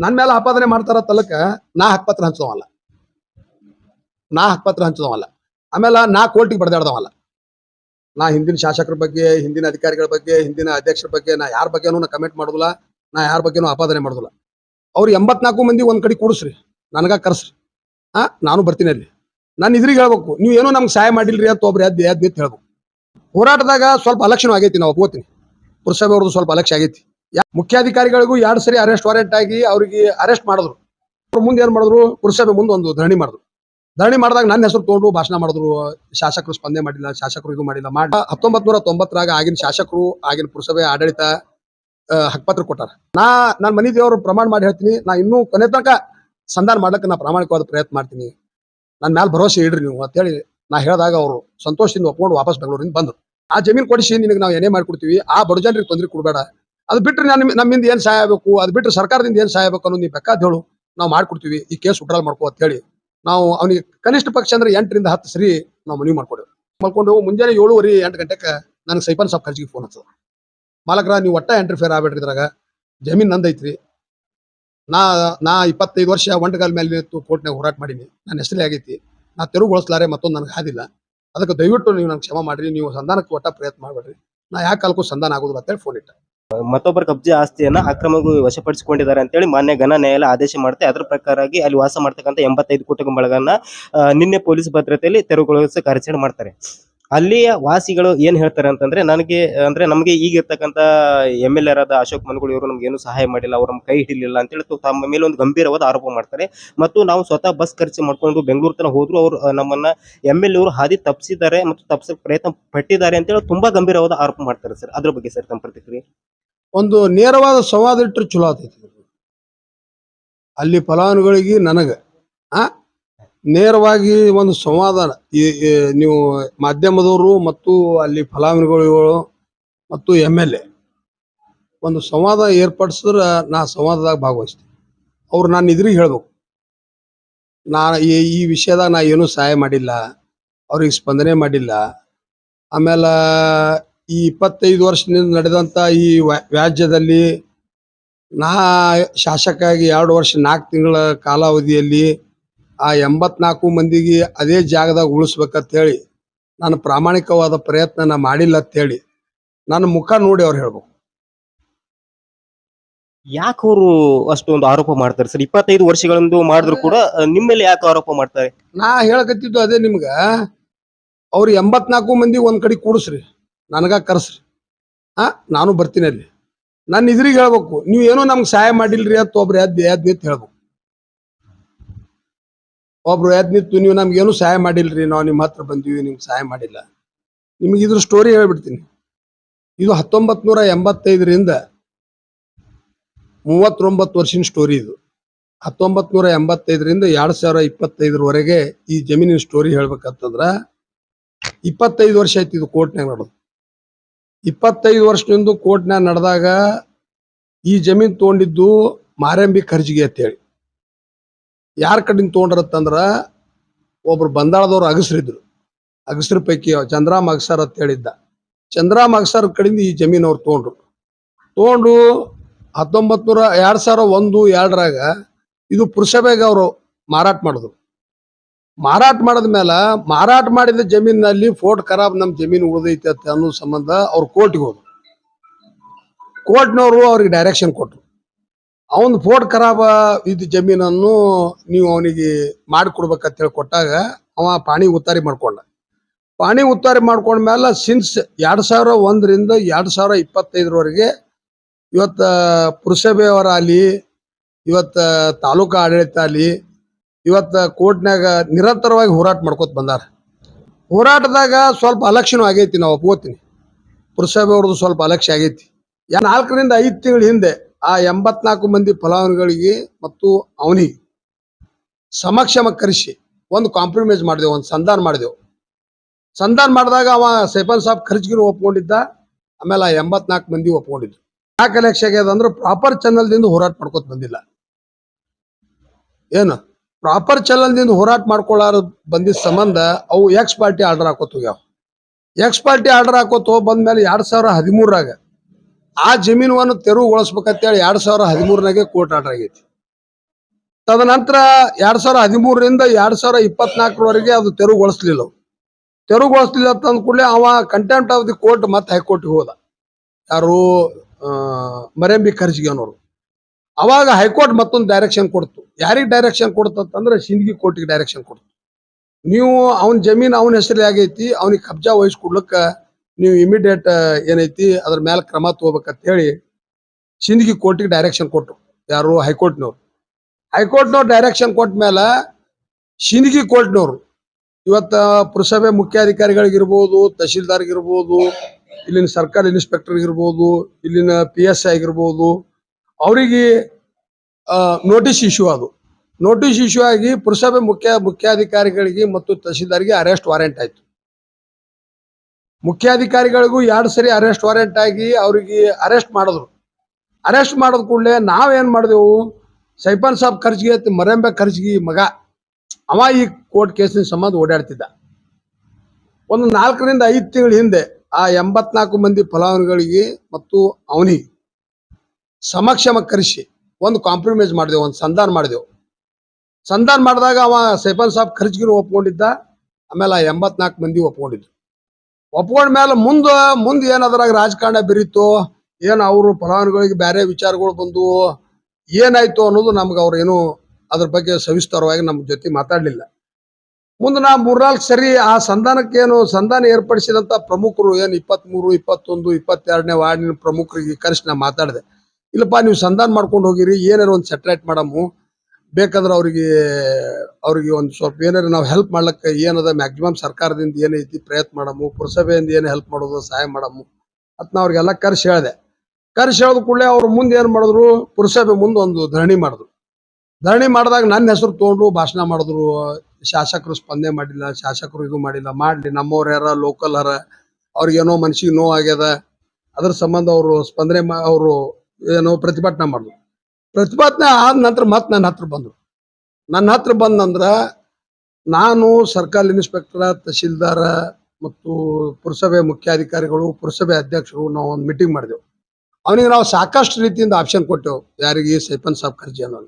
ನನ್ ಮೇಲೆ ಆಪಾದನೆ ಮಾಡ್ತಾರ ತಲಕ ನಾ ಹಕ್ಪತ್ರ ಹಂಚದವಲ್ಲ ನಾ ಹಕ್ಪತ್ರ ಹಂಚದವಲ್ಲ ಆಮೇಲೆ ನಾ ಕೋರ್ಟಿಗೆ ಬಡ್ದಾಡ್ದವಲ್ಲ ನಾ ಹಿಂದಿನ ಶಾಸಕರ ಬಗ್ಗೆ ಹಿಂದಿನ ಅಧಿಕಾರಿಗಳ ಬಗ್ಗೆ ಹಿಂದಿನ ಅಧ್ಯಕ್ಷರ ಬಗ್ಗೆ ನಾ ಯಾರ ಬಗ್ಗೆನೂ ನಾ ಕಮೆಂಟ್ ಮಾಡೋದಿಲ್ಲ ನಾ ಯಾರ ಬಗ್ಗೆನೂ ಆಪಾದನೆ ಮಾಡೋದಿಲ್ಲ ಅವ್ರು ಎಂಬತ್ನಾಲ್ಕು ಮಂದಿ ಒಂದ್ ಕಡೆ ಕೂಡಿಸ್ರಿ ನನಗ ಕರ್ಸ್ರಿ ಹಾ ನಾನು ಬರ್ತೀನಿ ಅಲ್ಲಿ ನಾನು ಇದ್ರಿಗೆ ಹೇಳ್ಬೇಕು ನೀವು ಏನೋ ನಮ್ಗೆ ಸಹಾಯ ಮಾಡಿಲ್ರಿ ಅಂತ ಒಬ್ರು ಎದ್ದು ಎದ್ದು ಹೇಳ್ಬೇಕು ಹೋರಾಟದಾಗ ಸ್ವಲ್ಪ ಅಲಕ್ಷಣ ಆಗೈತಿ ನಾವು ಒಪ್ಕೋತೀನಿ ಪುರಸಭೆ ಅವ್ರದ್ದು ಸ್ವಲ್ಪ ಅಲಕ್ಷ್ಯ ಆಗೈತಿ ಮುಖ್ಯಾಧಿಕಾರಿಗಳಿಗೂ ಎರಡು ಸರಿ ಅರೆಸ್ಟ್ ವಾರೆಂಟ್ ಆಗಿ ಅವ್ರಿಗೆ ಅರೆಸ್ಟ್ ಮಾಡಿದ್ರು. ಅವ್ರ ಮುಂದೆ ಏನ್ ಮಾಡಿದ್ರು? ಪುರಸಭೆ ಮುಂದೆ ಒಂದು ಧರಣಿ ಮಾಡಿದ್ರು. ಧರಣಿ ಮಾಡಿದಾಗ ನನ್ನ ಹೆಸರು ತಗೊಂಡು ಭಾಷಣ ಮಾಡಿದ್ರು. ಶಾಸಕರು ಸ್ಪಂದನೆ ಮಾಡಿಲ್ಲ, ಶಾಸಕರು ಇದು ಮಾಡಿಲ್ಲ. ಮಾಡಿ ಹತ್ತೊಂಬತ್ ನೂರ ತೊಂಬತ್ತರಾಗ ಆಗಿನ ಶಾಸಕರು, ಆಗಿನ ಪುರಸಭೆ ಆಡಳಿತ ಹಕ್ಪತ್ರ ಕೊಟ್ಟಾರ. ನಾ ನನ್ನ ಮನೆ ದೇವರು ಪ್ರಮಾಣ ಮಾಡಿ ಹೇಳ್ತೀನಿ. ನಾ ಇನ್ನೂ ಕೊನೆ ತನಕ ಸಂಧಾನ ಮಾಡ್ಲಿಕ್ಕೆ ನಾ ಪ್ರಾಮಾಣಿಕವಾದ ಪ್ರಯತ್ನ ಮಾಡ್ತೀನಿ. ನನ್ನ ಮ್ಯಾಲ ಭರವಸೆ ಇಡ್ರಿ ನೀವು ಅಂತೇಳಿ ನಾ ಹೇಳಿದಾಗ ಅವರು ಸಂತೋಷದಿಂದ ಒಪ್ಕೊಂಡು ವಾಪಸ್ ಬೆಂಗಳೂರಿಂದ ಬಂದರು. ಆ ಜಮೀನು ಕೊಡಿಸಿ ನಿನಗೆ ನಾವು ಏನೇ ಮಾಡ್ಕೊಡ್ತೀವಿ, ಆ ಬಡ ಜನರಿಗೆ ತೊಂದರೆ ಕೊಡಬೇಡ. ಅದು ಬಿಟ್ಟರೆ ನಾನು ನಮ್ಮಿಂದ ಏನು ಸಹಾಯ ಆಗಬೇಕು? ಅದು ಬಿಟ್ಟರೆ ಸರ್ಕಾರದಿಂದ ಏನು ಸಹಾಯ ಆಗಬೇಕು ಅನ್ನೋದು ನೀವು ಬೇಕಾದ ಹೇಳು. ನಾವು ಮಾಡ್ಕೊಡ್ತೀವಿ. ಈ ಕೇಸ್ ಉಡ್ರಾಲ್ ಮಾಡ್ಕೋ ಅಂತ ಹೇಳಿ. ನಾವು ಅವನಿಗೆ ಕನಿಷ್ಠ ಪಕ್ಷ ಅಂದ್ರೆ ಎಂಟರಿಂದ ಹತ್ತು ಸರಿ ನಾವು ಮನವಿ ಮಾಡ್ಕೊಡೇವು ಮಾಡ್ಕೊಂಡು ಮುಂಜಾನೆ ಏಳುವರೆ ಎಂಟು ಗಂಟೆಗೆ ನನಗೆ ಸೈಪನ್ ಸಾಬ್ ಖರ್ಚಿಗೆ ಫೋನ್ ಹಚ್ಚದ ಮಾಲಕರ, ನೀವು ಒಟ್ಟ ಎಂಟ್ರಿಫೇರ್ ಆಗ್ಬೇಡ್ರಿ ಇದ್ರಾಗ. ಜಮೀನ್ ನಂದೈತ್ರಿ ನಾ ನಾ ಇಪ್ಪತ್ತೈದು ವರ್ಷ ಒಂಟಗಾಲ ಮೇಲೆ ನಿಂತು ಕೋರ್ಟ್ನಾಗ ಹೋರಾಟ ಮಾಡೀನಿ. ನನ್ನ ಹೆಸರೇ ಆಗೈತಿ. ನಾ ತೆರವುಗೊಳಿಸ್ಲಾರೆ ಮತ್ತೊಂದು ನನಗೆ ಆದಿಲ್ಲ ಅದಕ್ಕೆ ದಯವಿಟ್ಟು ನೀವು ನನಗೆ ಕ್ಷಮ ಮಾಡಿರಿ. ನೀವು ಸಂಧಾನಕ್ಕೆ ಒಟ್ಟ ಪ್ರಯತ್ನ ಮಾಡಬೇಡ್ರಿ. ನಾ ಯಾಕೆ ಕಾಲಕ್ಕೂ ಸಂಧಾನ ಆಗೋದಿಲ್ಲ ಅಂತೇಳಿ ಫೋನ್ ಇಟ್ಟ. ಮತ್ತೊಬ್ಬರ ಕಬ್ಜೆ ಆಸ್ತಿಯನ್ನ ಅಕ್ರಮವಾಗಿ ವಶಪಡಿಸಿಕೊಂಡಿದ್ದಾರೆ ಅಂತೇಳಿ ಮಾನ್ಯ ಘನ ನ್ಯಾಯಾಲಯ ಆದೇಶ ಮಾಡುತ್ತೆ. ಅದರ ಪ್ರಕಾರವಾಗಿ ಅಲ್ಲಿ ವಾಸ ಮಾಡ್ತಕ್ಕಂಥ ಎಂಬತ್ತೈದು ಕುಟುಂಬಗಳನ್ನ ನಿನ್ನೆ ಪೊಲೀಸ್ ಭದ್ರತೆಯಲ್ಲಿ ತೆರವುಗೊಳಿಸ ಕಾರ್ಯಾಚರಣೆ ಮಾಡ್ತಾರೆ. ಅಲ್ಲಿಯ ವಾಸಿಗಳು ಏನ್ ಹೇಳ್ತಾರೆ ಅಂತಂದ್ರೆ, ನನಗೆ, ಅಂದ್ರೆ ನಮಗೆ ಈಗಿರ್ತಕ್ಕಂತ ಎಂ ಎಲ್ ಆದ ಅಶೋಕ್ ಮನ್ಗಳು ಇವರು ನಮ್ಗೆ ಏನು ಸಹಾಯ ಮಾಡಿಲ್ಲ, ಅವ್ರ ಕೈ ಹಿಡಿಲಿಲ್ಲ ಅಂತೇಳಿ ಹೇಳಿ ತಮ್ಮ ಮೇಲೆ ಒಂದು ಗಂಭೀರವಾದ ಆರೋಪ ಮಾಡ್ತಾರೆ. ಮತ್ತು ನಾವು ಸ್ವತಃ ಬಸ್ ಖರ್ಚು ಮಾಡ್ಕೊಂಡು ಬೆಂಗಳೂರು ತನಕ ಹೋದ್ರು ಅವರು ನಮ್ಮನ್ನ ಎಂ ಎಲ್ ಅವರು ಹಾದಿ ತಪ್ಪಿಸಿದ್ದಾರೆ ಮತ್ತು ತಪ್ಪಿಸಕ್ಕೆ ಪ್ರಯತ್ನ ಪಟ್ಟಿದ್ದಾರೆ ಅಂತೇಳಿ ತುಂಬಾ ಗಂಭೀರವಾದ ಆರೋಪ ಮಾಡ್ತಾರೆ ಸರ್. ಅದ್ರ ಬಗ್ಗೆ ಸರ್ ತಮ್ಮ ಪ್ರತಿಕ್ರಿಯೆ? ಒಂದು ನೇರವಾದ ಸಂವಾದ ಇಟ್ಟರೆ ಚಲೋ ಆತೈತಿ ಅಲ್ಲಿ ಫಲಾನುಗಳಿಗೆ ನನಗೆ, ಆ, ನೇರವಾಗಿ ಒಂದು ಸಂವಾದ ನೀವು ಮಾಧ್ಯಮದವರು ಮತ್ತು ಅಲ್ಲಿ ಫಲಾನುಭವಿಗಳು ಮತ್ತು ಎಂ ಎಲ್ ಎ ಒಂದು ಸಂವಾದ ಏರ್ಪಡಿಸಿದ್ರೆ ನಾ ಸಂವಾದದಾಗ ಭಾಗವಹಿಸ್ತೀನಿ. ಅವ್ರು ನಾನು ಇದ್ರಿಗೆ ಹೇಳ್ಬೇಕು. ನಾ, ಈ ಈ ವಿಷಯದಾಗ ನಾ ಏನೂ ಸಹಾಯ ಮಾಡಿಲ್ಲ, ಅವ್ರಿಗೆ ಸ್ಪಂದನೆ ಮಾಡಿಲ್ಲ, ಆಮೇಲೆ ಈ ಇಪ್ಪತ್ತೈದು ವರ್ಷದಿಂದ ನಡೆದಂತ ಈ ವ್ಯಾಜ್ಯದಲ್ಲಿ ನಾ ಶಾಸಕಾಗಿ ಎರಡು ವರ್ಷ ನಾಲ್ಕು ತಿಂಗಳ ಕಾಲಾವಧಿಯಲ್ಲಿ ಆ ಎಂಬತ್ನಾಲ್ಕು ಮಂದಿಗೆ ಅದೇ ಜಾಗದಾಗ ಉಳಿಸ್ಬೇಕಂತ ಹೇಳಿ ನಾನು ಪ್ರಾಮಾಣಿಕವಾದ ಪ್ರಯತ್ನ ನಾ ಮಾಡಿಲ್ಲ ಅಂತ ಹೇಳಿ ನನ್ನ ಮುಖ ನೋಡಿ ಅವ್ರು ಹೇಳ್ಬೇಕು. ಯಾಕೆ ಅವರು ಅಷ್ಟೊಂದು ಆರೋಪ ಮಾಡ್ತಾರೆ ಸರ್? ಇಪ್ಪತ್ತೈದು ವರ್ಷಗಳಿಂದ ಮಾಡಿದ್ರು ಕೂಡ ನಿಮ್ಮಲ್ಲಿ ನಿಮ್ಮ ಮೇಲೆ ಯಾಕೆ ಆರೋಪ ಮಾಡ್ತಾರೆ? ನಾ ಹೇಳಕತ್ತಿದ್ದು ಅದೇ ನಿಮ್ಗ ಅವ್ರು ಎಂಬತ್ನಾಲ್ಕು ಮಂದಿ ಒಂದ್ ಕಡೆ ಕೂಡಿಸ್ರಿ. ನನಗ ಕರ್ಸ್ರಿ. ಆ, ನಾನು ಬರ್ತೀನಿ ಅಲ್ಲಿ. ನನ್ನ ಇದ್ರಿಗೆ ಹೇಳ್ಬೇಕು, ನೀವು ಏನೋ ನಮ್ಗೆ ಸಹಾಯ ಮಾಡಿಲ್ರಿ ಅಂತ ಒಬ್ರು ಎದ್ದು ಎದ್ದು ನಿಂತು ಹೇಳ್ಬೇಕು. ಒಬ್ರು ಎದ್ದು ನಿಂತು ನೀವು ನಮ್ಗೆ ಏನೂ ಸಹಾಯ ಮಾಡಿಲ್ರಿ, ನಾವು ನಿಮ್ಮ ಹತ್ರ ಬಂದೀವಿ, ನಿಮ್ಗೆ ಸಹಾಯ ಮಾಡಿಲ್ಲ. ನಿಮ್ಗೆ ಇದ್ರ ಸ್ಟೋರಿ ಹೇಳ್ಬಿಡ್ತೀನಿ. ಇದು ಹತ್ತೊಂಬತ್ ನೂರ ಎಂಬತ್ತೈದರಿಂದ ಮೂವತ್ತೊಂಬತ್ತು ವರ್ಷದ ಸ್ಟೋರಿ ಇದು. ಹತ್ತೊಂಬತ್ ನೂರ ಎಂಬತ್ತೈದರಿಂದ ಎರಡ್ ಸಾವಿರ ಇಪ್ಪತ್ತೈದರವರೆಗೆ ಈ ಜಮೀನಿನ ಸ್ಟೋರಿ ಹೇಳ್ಬೇಕಂತಂದ್ರ ಇಪ್ಪತ್ತೈದು ವರ್ಷ ಆಯ್ತು ಇದು ಕೋರ್ಟ್ನಾಗ ನಡೆದು. ಇಪ್ಪತ್ತೈದು ವರ್ಷದಿಂದ ಕೋರ್ಟ್ನಾಗ ನಡೆದಾಗ ಈ ಜಮೀನ್ ತಗೊಂಡಿದ್ದು ಮಾರಂಬಿ ಖರ್ಜಿಗೆ ಅಂತೇಳಿ. ಯಾರ ಕಡೆಯಿಂದ ತೊಗೊಂಡ್ರತ್ತಂದ್ರ ಒಬ್ರು ಬಂದಾಳದವ್ರು ಅಗಸ್ರಿದ್ರು ಅಗಸ್ರ ಪೈಕಿ ಚಂದ್ರಾಮ್ ಅಗಸರ್ ಅಂತ ಹೇಳಿದ್ದ. ಚಂದ್ರಾಮ್ ಅಗಸರ್ ಕಡೆಯಿಂದ ಈ ಜಮೀನು ಅವ್ರು ತೊಗೊಂಡ್ರು. ತೊಗೊಂಡು ಹತ್ತೊಂಬತ್ತು ನೂರ ಎರಡು ಸಾವಿರ ಒಂದು ಎರಡರಾಗ ಇದು ಪುರುಷಬೇಗ ಅವರು ಮಾರಾಟ ಮಾಡಿದ್ರು. ಮಾರಾಟ ಮಾಡಿದ ಮೇಲೆ ಮಾರಾಟ ಮಾಡಿದ ಜಮೀನಿನಲ್ಲಿ ಫೋರ್ಟ್ ಖರಾಬ್ ನಮ್ಮ ಜಮೀನು ಉಳಿದೈತೆ ಅಂತ ಅನ್ನೋ ಸಂಬಂಧ ಅವ್ರು ಕೋರ್ಟ್ಗೆ ಹೋದ್ರು. ಕೋರ್ಟ್ನವರು ಅವ್ರಿಗೆ ಡೈರೆಕ್ಷನ್ ಕೊಟ್ಟರು ಅವನ್ ಫೋರ್ಟ್ ಖರಾಬ ಇದ್ದ ಜಮೀನನ್ನು ನೀವು ಅವನಿಗೆ ಮಾಡಿಕೊಡ್ಬೇಕಂತ ಹೇಳಿ ಕೊಟ್ಟಾಗ ಅವ ಪಾಣಿ ಉತ್ತಾರಿ ಮಾಡ್ಕೊಂಡ. ಪಾಣಿ ಉತ್ತಾರಿ ಮಾಡ್ಕೊಂಡ್ಮೇಲೆ ಸಿನ್ಸ್ ಎರಡು ಸಾವಿರ ಒಂದರಿಂದ ಎರಡು ಸಾವಿರ ಇಪ್ಪತ್ತೈದರವರೆಗೆ ಇವತ್ತ ಪುರಸಭೆಯವರ ಅಲ್ಲಿ ಇವತ್ತ ತಾಲೂಕಾ ಆಡಳಿತ ಅಲ್ಲಿ ಇವತ್ತ ಕೋರ್ಟ್ನಾಗ ನಿರಂತರವಾಗಿ ಹೋರಾಟ ಮಾಡ್ಕೋತ ಬಂದಾರ. ಹೋರಾಟದಾಗ ಸ್ವಲ್ಪ ಅಲಕ್ಷಣ ಆಗೈತಿ ನಾವು ಒಪ್ಕೋತೀನಿ. ಪುರಸಭೆ ಅವ್ರದ್ದು ಸ್ವಲ್ಪ ಅಲಕ್ಷ್ಯ ಆಗೈತಿ. ಯಾ ನಾಲ್ಕರಿಂದ ಐದು ತಿಂಗಳ ಹಿಂದೆ ಆ ಎಂಬತ್ನಾಲ್ಕು ಮಂದಿ ಫಲಾನುಭವಿಗಳಿಗೆ ಮತ್ತು ಅವನಿಗೆ ಸಮಕ್ಷಮ ಕರೆಸಿ ಒಂದು ಕಾಂಪ್ರಮೈಸ್ ಮಾಡಿದೆವು, ಒಂದು ಸಂಧಾನ ಮಾಡಿದೆವು. ಸಂಧಾನ ಮಾಡಿದಾಗ ಅವ ಸೈಫನ್ ಸಾಬ್ ಖರ್ಚಿಗಿರು ಒಪ್ಕೊಂಡಿದ್ದ, ಆಮೇಲೆ ಆ ಎಂಬತ್ನಾಲ್ಕು ಮಂದಿ ಒಪ್ಕೊಂಡಿದ್ರು. ಯಾಕೆ ಅಲಕ್ಷ್ಯ ಆಗ್ಯದ ಅಂದ್ರೆ ಪ್ರಾಪರ್ ಚಾನಲ್ದಿಂದ ಹೋರಾಟ ಮಾಡ್ಕೋತ ಬಂದಿಲ್ಲ. ಏನು? ಪ್ರಾಪರ್ ಚಲನದಿಂದ ಹೋರಾಟ ಮಾಡ್ಕೊಳ್ಳಾರ ಬಂದಿದ್ದ ಸಂಬಂಧ ಅವು ಎಕ್ಸ್ ಪಾರ್ಟಿ ಆರ್ಡರ್ ಹಾಕೋತ ಹೋಗ್ಯಾವ. ಎಕ್ಸ್ ಪಾರ್ಟಿ ಆರ್ಡರ್ ಹಾಕೋತ ಬಂದ್ಮೇಲೆ ಎರಡ್ ಸಾವಿರ ಹದಿಮೂರಾಗ ಆ ಜಮೀನವನ್ನು ತೆರವುಗೊಳಿಸ್ಬೇಕಂತೇಳಿ ಎರಡ್ ಸಾವಿರ ಹದಿಮೂರನಾಗೆ ಕೋರ್ಟ್ ಆರ್ಡರ್ ಆಗೈತಿ. ತದನಂತರ ಎರಡ್ ಸಾವಿರ ಹದಿಮೂರರಿಂದ ಎರಡ್ ಸಾವಿರ ಇಪ್ಪತ್ನಾಲ್ಕರವರೆಗೆ ಅದು ತೆರವುಗೊಳಿಸ್ಲಿಲ್ಲ. ತೆರವುಗೊಳಿಸ್ಲಿಲ್ಲ ಅಂತಂದ ಕೂಡಲೇ ಅವ ಕಂಟೆಂಪ್ಟ್ ಆಫ್ ದಿ ಕೋರ್ಟ್ ಮತ್ತೆ ಹೈಕೋರ್ಟ್ಗೆ ಹೋದ. ಯಾರು ಮರೆಂಬಿ ಖರ್ಜಿಗೆ ಅನ್ನೋರು ಅವಾಗ ಹೈಕೋರ್ಟ್ ಮತ್ತೊಂದು ಡೈರೆಕ್ಷನ್ ಕೊಡ್ತು. ಯಾರಿಗೆ ಡೈರೆಕ್ಷನ್ ಕೊಡ್ತಂದ್ರೆ ಸಿಂದಗಿ ಕೋರ್ಟಿಗೆ ಡೈರೆಕ್ಷನ್ ಕೊಡ್ತು. ನೀವು ಅವನ ಜಮೀನು ಅವನ ಹೆಸರಲ್ಲಿ ಆಗೈತಿ, ಅವನಿಗೆ ಕಬ್ಜಾ ವಹಿಸ್ಕೊಡ್ಲಕ್ಕ ನೀವು ಇಮಿಡಿಯೇಟ್ ಏನೈತಿ, ಅದ್ರ ಮೇಲೆ ಕ್ರಮ ತಗೋಬೇಕಂತ ಹೇಳಿ ಸಿಂದಗಿ ಕೋರ್ಟಿಗೆ ಡೈರೆಕ್ಷನ್ ಕೊಟ್ಟರು ಯಾರು? ಹೈಕೋರ್ಟ್ನವ್ರು. ಹೈಕೋರ್ಟ್ನವ್ರು ಡೈರೆಕ್ಷನ್ ಕೊಟ್ಟ ಮೇಲೆ ಸಿಂದಗಿ ಕೋರ್ಟ್ನವ್ರು. ಇವತ್ತ ಪುರಸಭೆ ಮುಖ್ಯಾಧಿಕಾರಿಗಳಿಗಿರ್ಬೋದು, ತಹಶೀಲ್ದಾರ್ಗಿರ್ಬೋದು, ಇಲ್ಲಿನ ಸರ್ಕಾರಿ ಇನ್ಸ್ಪೆಕ್ಟರ್ ಇರ್ಬೋದು ಇಲ್ಲಿನ ಪಿ ಎಸ್ ಆಗಿರ್ಬೋದು ಅವರಿಗೆ ನೋಟಿಸ್ ಇಶ್ಯೂ ಅದು. ನೋಟಿಸ್ ಇಶ್ಯೂ ಆಗಿ ಪುರಸಭೆ ಮುಖ್ಯ, ಮುಖ್ಯಾಧಿಕಾರಿಗಳಿಗೆ ಮತ್ತು ತಹಶೀಲ್ದಾರ್ಗೆ ಅರೆಸ್ಟ್ ವಾರೆಂಟ್ ಆಯ್ತು. ಮುಖ್ಯಾಧಿಕಾರಿಗಳಿಗೂ ಎರಡು ಸರಿ ಅರೆಸ್ಟ್ ವಾರೆಂಟ್ ಆಗಿ ಅವರಿಗೆ ಅರೆಸ್ಟ್ ಮಾಡಿದ್ರು. ಅರೆಸ್ಟ್ ಮಾಡಿದ ಕೂಡಲೇ ನಾವೇನ್ ಮಾಡಿದೆವು? ಸೈಫನ್ ಸಾಬ್ ಖರ್ಚಿಗೆ, ಮರೆಂಬೆ ಖರ್ಚಿಗೆ ಮಗ, ಅವ ಈ ಕೋರ್ಟ್ ಕೇಸಿನ ಸಂಬಂಧ ಓಡಾಡ್ತಿದ್ದ. ಒಂದು ನಾಲ್ಕರಿಂದ ಐದು ತಿಂಗಳ ಹಿಂದೆ ಆ ಎಂಬತ್ನಾಲ್ಕು ಮಂದಿ ಫಲಾನುಭವಿಗಳಿಗೆ ಮತ್ತು ಅವನಿಗೆ ಸಮಕ್ಷಮ ಕರೆಸಿ ಒಂದು ಕಾಂಪ್ರಮೈಸ್ ಮಾಡಿದೆವು, ಒಂದು ಸಂಧಾನ ಮಾಡಿದೆವು. ಸಂಧಾನ ಮಾಡಿದಾಗ ಅವ ಸೈಫನ್ ಸಾಬ್ ಖರ್ಚಿಗಿರು ಒಪ್ಕೊಂಡಿದ್ದ, ಆಮೇಲೆ ಆ ಎಂಬತ್ನಾಲ್ಕು ಮಂದಿ ಒಪ್ಕೊಂಡಿದ್ರು. ಒಪ್ಕೊಂಡ ಮೇಲೆ ಮುಂದ, ಮುಂದೆ ಏನ್ ಅದ್ರಾಗ ರಾಜಕಾರಣ ಬೆರೀತು, ಏನ್ ಅವರು ಫಲಾನುಭವಿಗಳಿಗೆ ಬೇರೆ ವಿಚಾರಗಳು ಬಂದು, ಏನಾಯ್ತು ಅನ್ನೋದು ನಮ್ಗೆ ಅವ್ರು ಏನು ಅದ್ರ ಬಗ್ಗೆ ಸವಿಸ್ತಾರವಾಗಿ ನಮ್ಮ ಜೊತೆ ಮಾತಾಡ್ಲಿಲ್ಲ. ಮುಂದೆ ನಾ ಮೂರ್ನಾಲ್ಕು ಸರಿ ಆ ಸಂಧಾನಕ್ಕೇನು ಸಂಧಾನ ಏರ್ಪಡಿಸಿದಂತ ಪ್ರಮುಖರು ಏನು ಇಪ್ಪತ್ತ್ಮೂರು ಇಪ್ಪತ್ತೊಂದು, ಇಪ್ಪತ್ತೆರಡನೇ ವಾರ್ಡಿನ ಪ್ರಮುಖರಿಗೆ ಕರೆಸಿ ನಾ ಮಾತಾಡಿದೆ. ಇಲ್ಲಪ್ಪ, ನೀವು ಸಂಧಾನ ಮಾಡ್ಕೊಂಡು ಹೋಗಿರಿ, ಏನಾರು ಒಂದು ಸೆಟ್ರೇಟ್ ಮಾಡಮು ಬೇಕಾದ್ರೆ ಅವ್ರಿಗೆ ಅವ್ರಿಗೆ ಒಂದು ಸ್ವಲ್ಪ ಏನಾರು ನಾವು ಹೆಲ್ಪ್ ಮಾಡ್ಲಿಕ್ಕೆ ಏನದ ಮ್ಯಾಕ್ಸಿಮಮ್ ಸರ್ಕಾರದಿಂದ ಏನೈತಿ ಪ್ರಯತ್ನ ಮಾಡಮು ಪುರಸಭೆಯಿಂದ ಏನು ಹೆಲ್ಪ್ ಮಾಡೋದು, ಸಹಾಯ ಮಾಡಮು ಅಂತ ನಾ ಅವ್ರಿಗೆಲ್ಲ ಕರ್ಸಿ ಹೇಳಿದೆ. ಕರ್ಸಿ ಹೇಳಿದ ಕೂಡಲೇ ಅವ್ರು ಮುಂದೆ ಏನು ಮಾಡಿದ್ರು, ಪುರಸಭೆ ಮುಂದೆ ಒಂದು ಧರಣಿ ಮಾಡಿದ್ರು. ಧರಣಿ ಮಾಡಿದಾಗ ನನ್ನ ಹೆಸರು ತೊಗೊಂಡು ಭಾಷಣ ಮಾಡಿದ್ರು. ಶಾಸಕರು ಸ್ಪಂದನೆ ಮಾಡಿಲ್ಲ, ಶಾಸಕರು ಇದು ಮಾಡಿಲ್ಲ, ಮಾಡ್ಲಿ, ನಮ್ಮವ್ರು ಯಾರ ಲೋಕಲ್ ಅವ್ರಿಗೆ ಏನೋ ಮನ್ಸಿಗೆ ನೋವು ಆಗ್ಯದ. ಅದ್ರ ಸಂಬಂಧ ಅವರು ಸ್ಪಂದನೆ ಅವರು ಏನೋ ಪ್ರತಿಭಟನೆ ಮಾಡಿದ್ರು. ಪ್ರತಿಭಟನೆ ಆದ ನಂತರ ಮತ್ತೆ ನನ್ನ ಹತ್ರ ಬಂದರು. ನನ್ನ ಹತ್ರ ಬಂದಂದ್ರ ನಾನು ಸರ್ಕಲ್ ಇನ್ಸ್ಪೆಕ್ಟರ್, ತಹಶೀಲ್ದಾರ ಮತ್ತು ಪುರಸಭೆ ಮುಖ್ಯಾಧಿಕಾರಿಗಳು, ಪುರಸಭೆ ಅಧ್ಯಕ್ಷರು ನಾವು ಒಂದು ಮೀಟಿಂಗ್ ಮಾಡಿದೆವು. ಅವನಿಗೆ ನಾವು ಸಾಕಷ್ಟು ರೀತಿಯಿಂದ ಆಪ್ಷನ್ ಕೊಟ್ಟೆವು. ಯಾರಿಗೆ? ಸೈಪನ್ ಸಾಬ್ ಖರ್ಜಿ ಅನ್ನೋ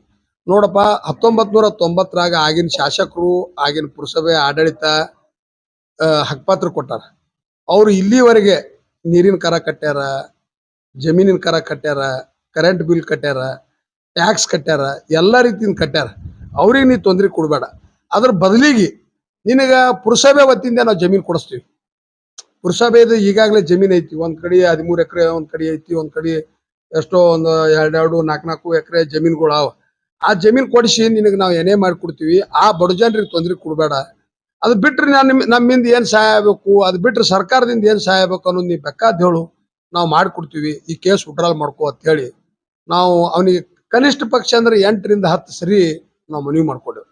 ನೋಡಪ್ಪ ಹತ್ತೊಂಬತ್ ನೂರ ತೊಂಬತ್ತರಾಗ ಆಗಿನ ಶಾಸಕರು, ಆಗಿನ ಪುರಸಭೆ ಆಡಳಿತ ಹಕ್ಪತ್ರ ಕೊಟ್ಟಾರ. ಅವ್ರು ಇಲ್ಲಿವರೆಗೆ ನೀರಿನ ಕರ ಕಟ್ಟ್ಯಾರ ಜಮೀನಿನ ಕರ ಕಟ್ಟ್ಯಾರ ಕರೆಂಟ್ ಬಿಲ್ ಕಟ್ಟ್ಯಾರ ಟ್ಯಾಕ್ಸ್ ಕಟ್ಟ್ಯಾರ ಎಲ್ಲ ರೀತಿಯಿಂದ ಕಟ್ಟ್ಯಾರ ಅವ್ರಿಗೆ ನೀ ತೊಂದರೆ ಕೊಡಬೇಡ. ಅದ್ರ ಬದಲಿಗೆ ನಿನಗ ಪುರಸಭೆ ವತಿಯಿಂದ ನಾವು ಜಮೀನು ಕೊಡಿಸ್ತೀವಿ. ಪುರಸಭೆದು ಈಗಾಗಲೇ ಜಮೀನ್ ಐತಿ. ಒಂದ್ ಕಡೆ ಹದಿಮೂರು ಎಕರೆ, ಒಂದ್ ಕಡೆ ಐತಿ, ಒಂದ್ ಕಡೆ ಎಷ್ಟೋ ಒಂದು ಎರಡೆರಡು ನಾಲ್ಕು ನಾಲ್ಕು ಎಕರೆ ಜಮೀನುಗಳು ಅವ ಆ ಜಮೀನ್ ಕೊಡಿಸಿ ನಿನಗೆ ನಾವು ಏನೇ ಮಾಡಿಕೊಡ್ತೀವಿ ಆ ಬಡ ಜನರಿಗೆ ತೊಂದರೆ ಕೊಡಬೇಡ. ಅದು ಬಿಟ್ಟರೆ ನಾನು ನಿಮ್ಮ ನಮ್ಮಿಂದ ಏನು ಸಹಾಯ ಆಗಬೇಕು? ಅದು ಬಿಟ್ಟರೆ ಸರ್ಕಾರದಿಂದ ಏನು ಸಹಾಯ ಆಗಬೇಕು ಅನ್ನೋದು ನೀವು ಬೇಕಾದ ಹೇಳು. ನಾವು ಮಾಡಿಕೊಡ್ತೀವಿ ಈ ಕೇಸ್ ವಿಡ್ರಾಲ್ ಮಾಡ್ಕೋ ಅಂತ ಹೇಳಿ ನಾವು ಅವನಿಗೆ ಕನಿಷ್ಠ ಪಕ್ಷ ಅಂದ್ರೆ ಎಂಟರಿಂದ ಹತ್ತು ಸರಿ ನಾವು ಮನವಿ ಮಾಡ್ಕೊಂಡೆವು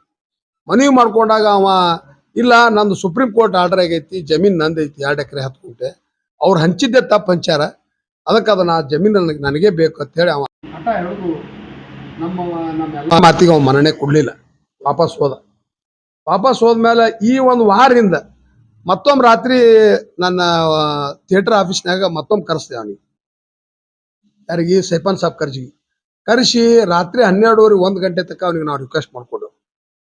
ಮನವಿ ಮಾಡ್ಕೊಂಡಾಗ ಅವ ಇಲ್ಲ ನಂದು ಸುಪ್ರೀಂ ಕೋರ್ಟ್ ಆರ್ಡರ್ ಆಗೈತಿ ಜಮೀನ್ ನಂದೈತಿ ಎರಡು ಎಕರೆ ಹತ್ತು ಗುಂಟೆ. ಅವ್ರು ಹಂಚಿದ್ದೆ ತಪ್ಪು ಹಂಚಾರ ಅದಕ್ಕೆ ಅದನ್ನ ಆ ಜಮೀನು ನನಗೆ ನನಗೆ ಬೇಕು ಅಂತ ಹೇಳಿ ಅವ ನಮ್ಮ ಮಾತಿಗೆ ಅವ ಮನ್ನಣೆ ಕೊಡಲಿಲ್ಲ. ವಾಪಸ್ ಹೋದ. ವಾಪಸ್ ಹೋದ್ಮೇಲೆ ಈ ಒಂದು ವಾರದಿಂದ ಮತ್ತೊಮ್ಮೆ ರಾತ್ರಿ ನನ್ನ ಥಿಯೇಟರ್ ಆಫೀಸ್ನಾಗ ಮತ್ತೊಮ್ಮೆ ಕರೆಸ್ದೆ ಅವನಿಗೆ. ಯಾರಿಗೆ? ಸೈಫನ್ ಸಾಬ್ ಕರ್ಜಿಗೆ ಕರೆಸಿ ರಾತ್ರಿ ಹನ್ನೆರಡುವರೆ ಒಂದು ಗಂಟೆ ತನಕ ಅವನಿಗೆ ನಾವು ರಿಕ್ವೆಸ್ಟ್ ಮಾಡ್ಕೊಂಡು,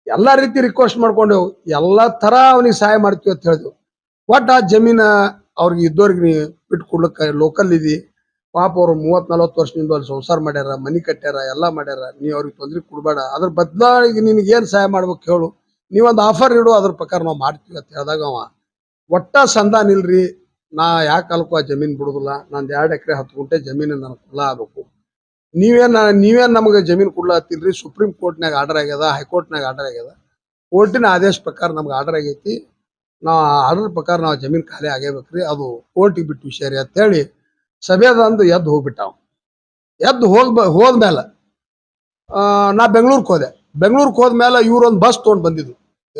ಎಲ್ಲಾ ರೀತಿ ರಿಕ್ವೆಸ್ಟ್ ಮಾಡ್ಕೊಂಡೆವು ಎಲ್ಲಾ ತರ ಅವನಿಗೆ ಸಹಾಯ ಮಾಡ್ತೀವಿ ಅಂತ ಹೇಳಿದ್ವು. ಒಟ್ಟು ಆ ಜಮೀನ ಅವ್ರಿಗೆ ಇದ್ದವ್ರಿಗೆ ನೀ ಬಿಟ್ಟು ಕೊಡ್ಲಿಕ್ಕೆ ಲೋಕಲ್ ಇದಿ. ಪಾಪ ಅವ್ರು ಮೂವತ್ ನಲ್ವತ್ತು ವರ್ಷದಿಂದ ಅಲ್ಲಿ ಸಂಸಾರ ಮಾಡ್ಯಾರ, ಮನಿ ಕಟ್ಟ್ಯಾರ ಎಲ್ಲಾ ಮಾಡ್ಯಾರ. ನೀ ಅವ್ರಿಗೆ ತೊಂದ್ರೆ ಕೊಡಬೇಡ. ಅದ್ರ ಬದಲಾಗಿ ನಿನಗೆ ಏನ್ ಸಹಾಯ ಮಾಡ್ಬೇಕು ಹೇಳು ನೀವೊಂದು ಆಫರ್ ಇಡು, ಅದ್ರ ಪ್ರಕಾರ ನಾವು ಮಾಡ್ತೀವಿ ಅಂತ ಹೇಳಿದಾಗ ಅವ ಒಟ್ಟ ಸಂದಾನ ಇಲ್ರಿ. ನಾ ಯಾಕೆ ಕಾಲಕ್ಕೂ ಆ ಜಮೀನ್ ಬಿಡುದಿಲ್ಲ? ನಂದು ಎರಡು ಎಕರೆ ಹತ್ತು ಗುಂಟೆ ಜಮೀನು ನನಗೆ ಕುಲ್ಲ ಆಗ್ಬೇಕು. ನೀವೇನ್ ನೀವೇನ್ ನಮಗೆ ಜಮೀನು ಕೊಡ್ಲಾತಿಲ್ರಿ ಸುಪ್ರೀಂ ಕೋರ್ಟ್ನಾಗ ಆರ್ಡರ್ ಆಗ್ಯದ ಹೈಕೋರ್ಟ್ನಾಗ ಆರ್ಡರ್ ಆಗ್ಯದ. ಕೋರ್ಟಿನ ಆದೇಶ ಪ್ರಕಾರ ನಮ್ಗೆ ಆರ್ಡರ್ ಆಗೈತಿ. ನಾವು ಆರ್ಡರ್ ಪ್ರಕಾರ ನಾವು ಜಮೀನು ಖಾಲಿ ಆಗೇಬೇಕ್ರಿ ಅದು ಕೋರ್ಟಿಗೆ ಬಿಟ್ಟು ವಿಷಯ ರೀ ಅಂತೇಳಿ ಸಭೆದಂದು ಎದ್ದು ಹೋಗ್ಬಿಟ್ಟ ಅವ ಎದ್ದು ಹೋದ್ ಹೋದ್ಮೇಲೆ ನಾ ಬೆಂಗಳೂರಿಗೆ ಹೋದೆ. ಬೆಂಗಳೂರಿಗೆ ಹೋದ್ಮೇಲೆ ಇವ್ರು ಒಂದು ಬಸ್ ತೊಗೊಂಡು ಬಂದಿದ್ರು.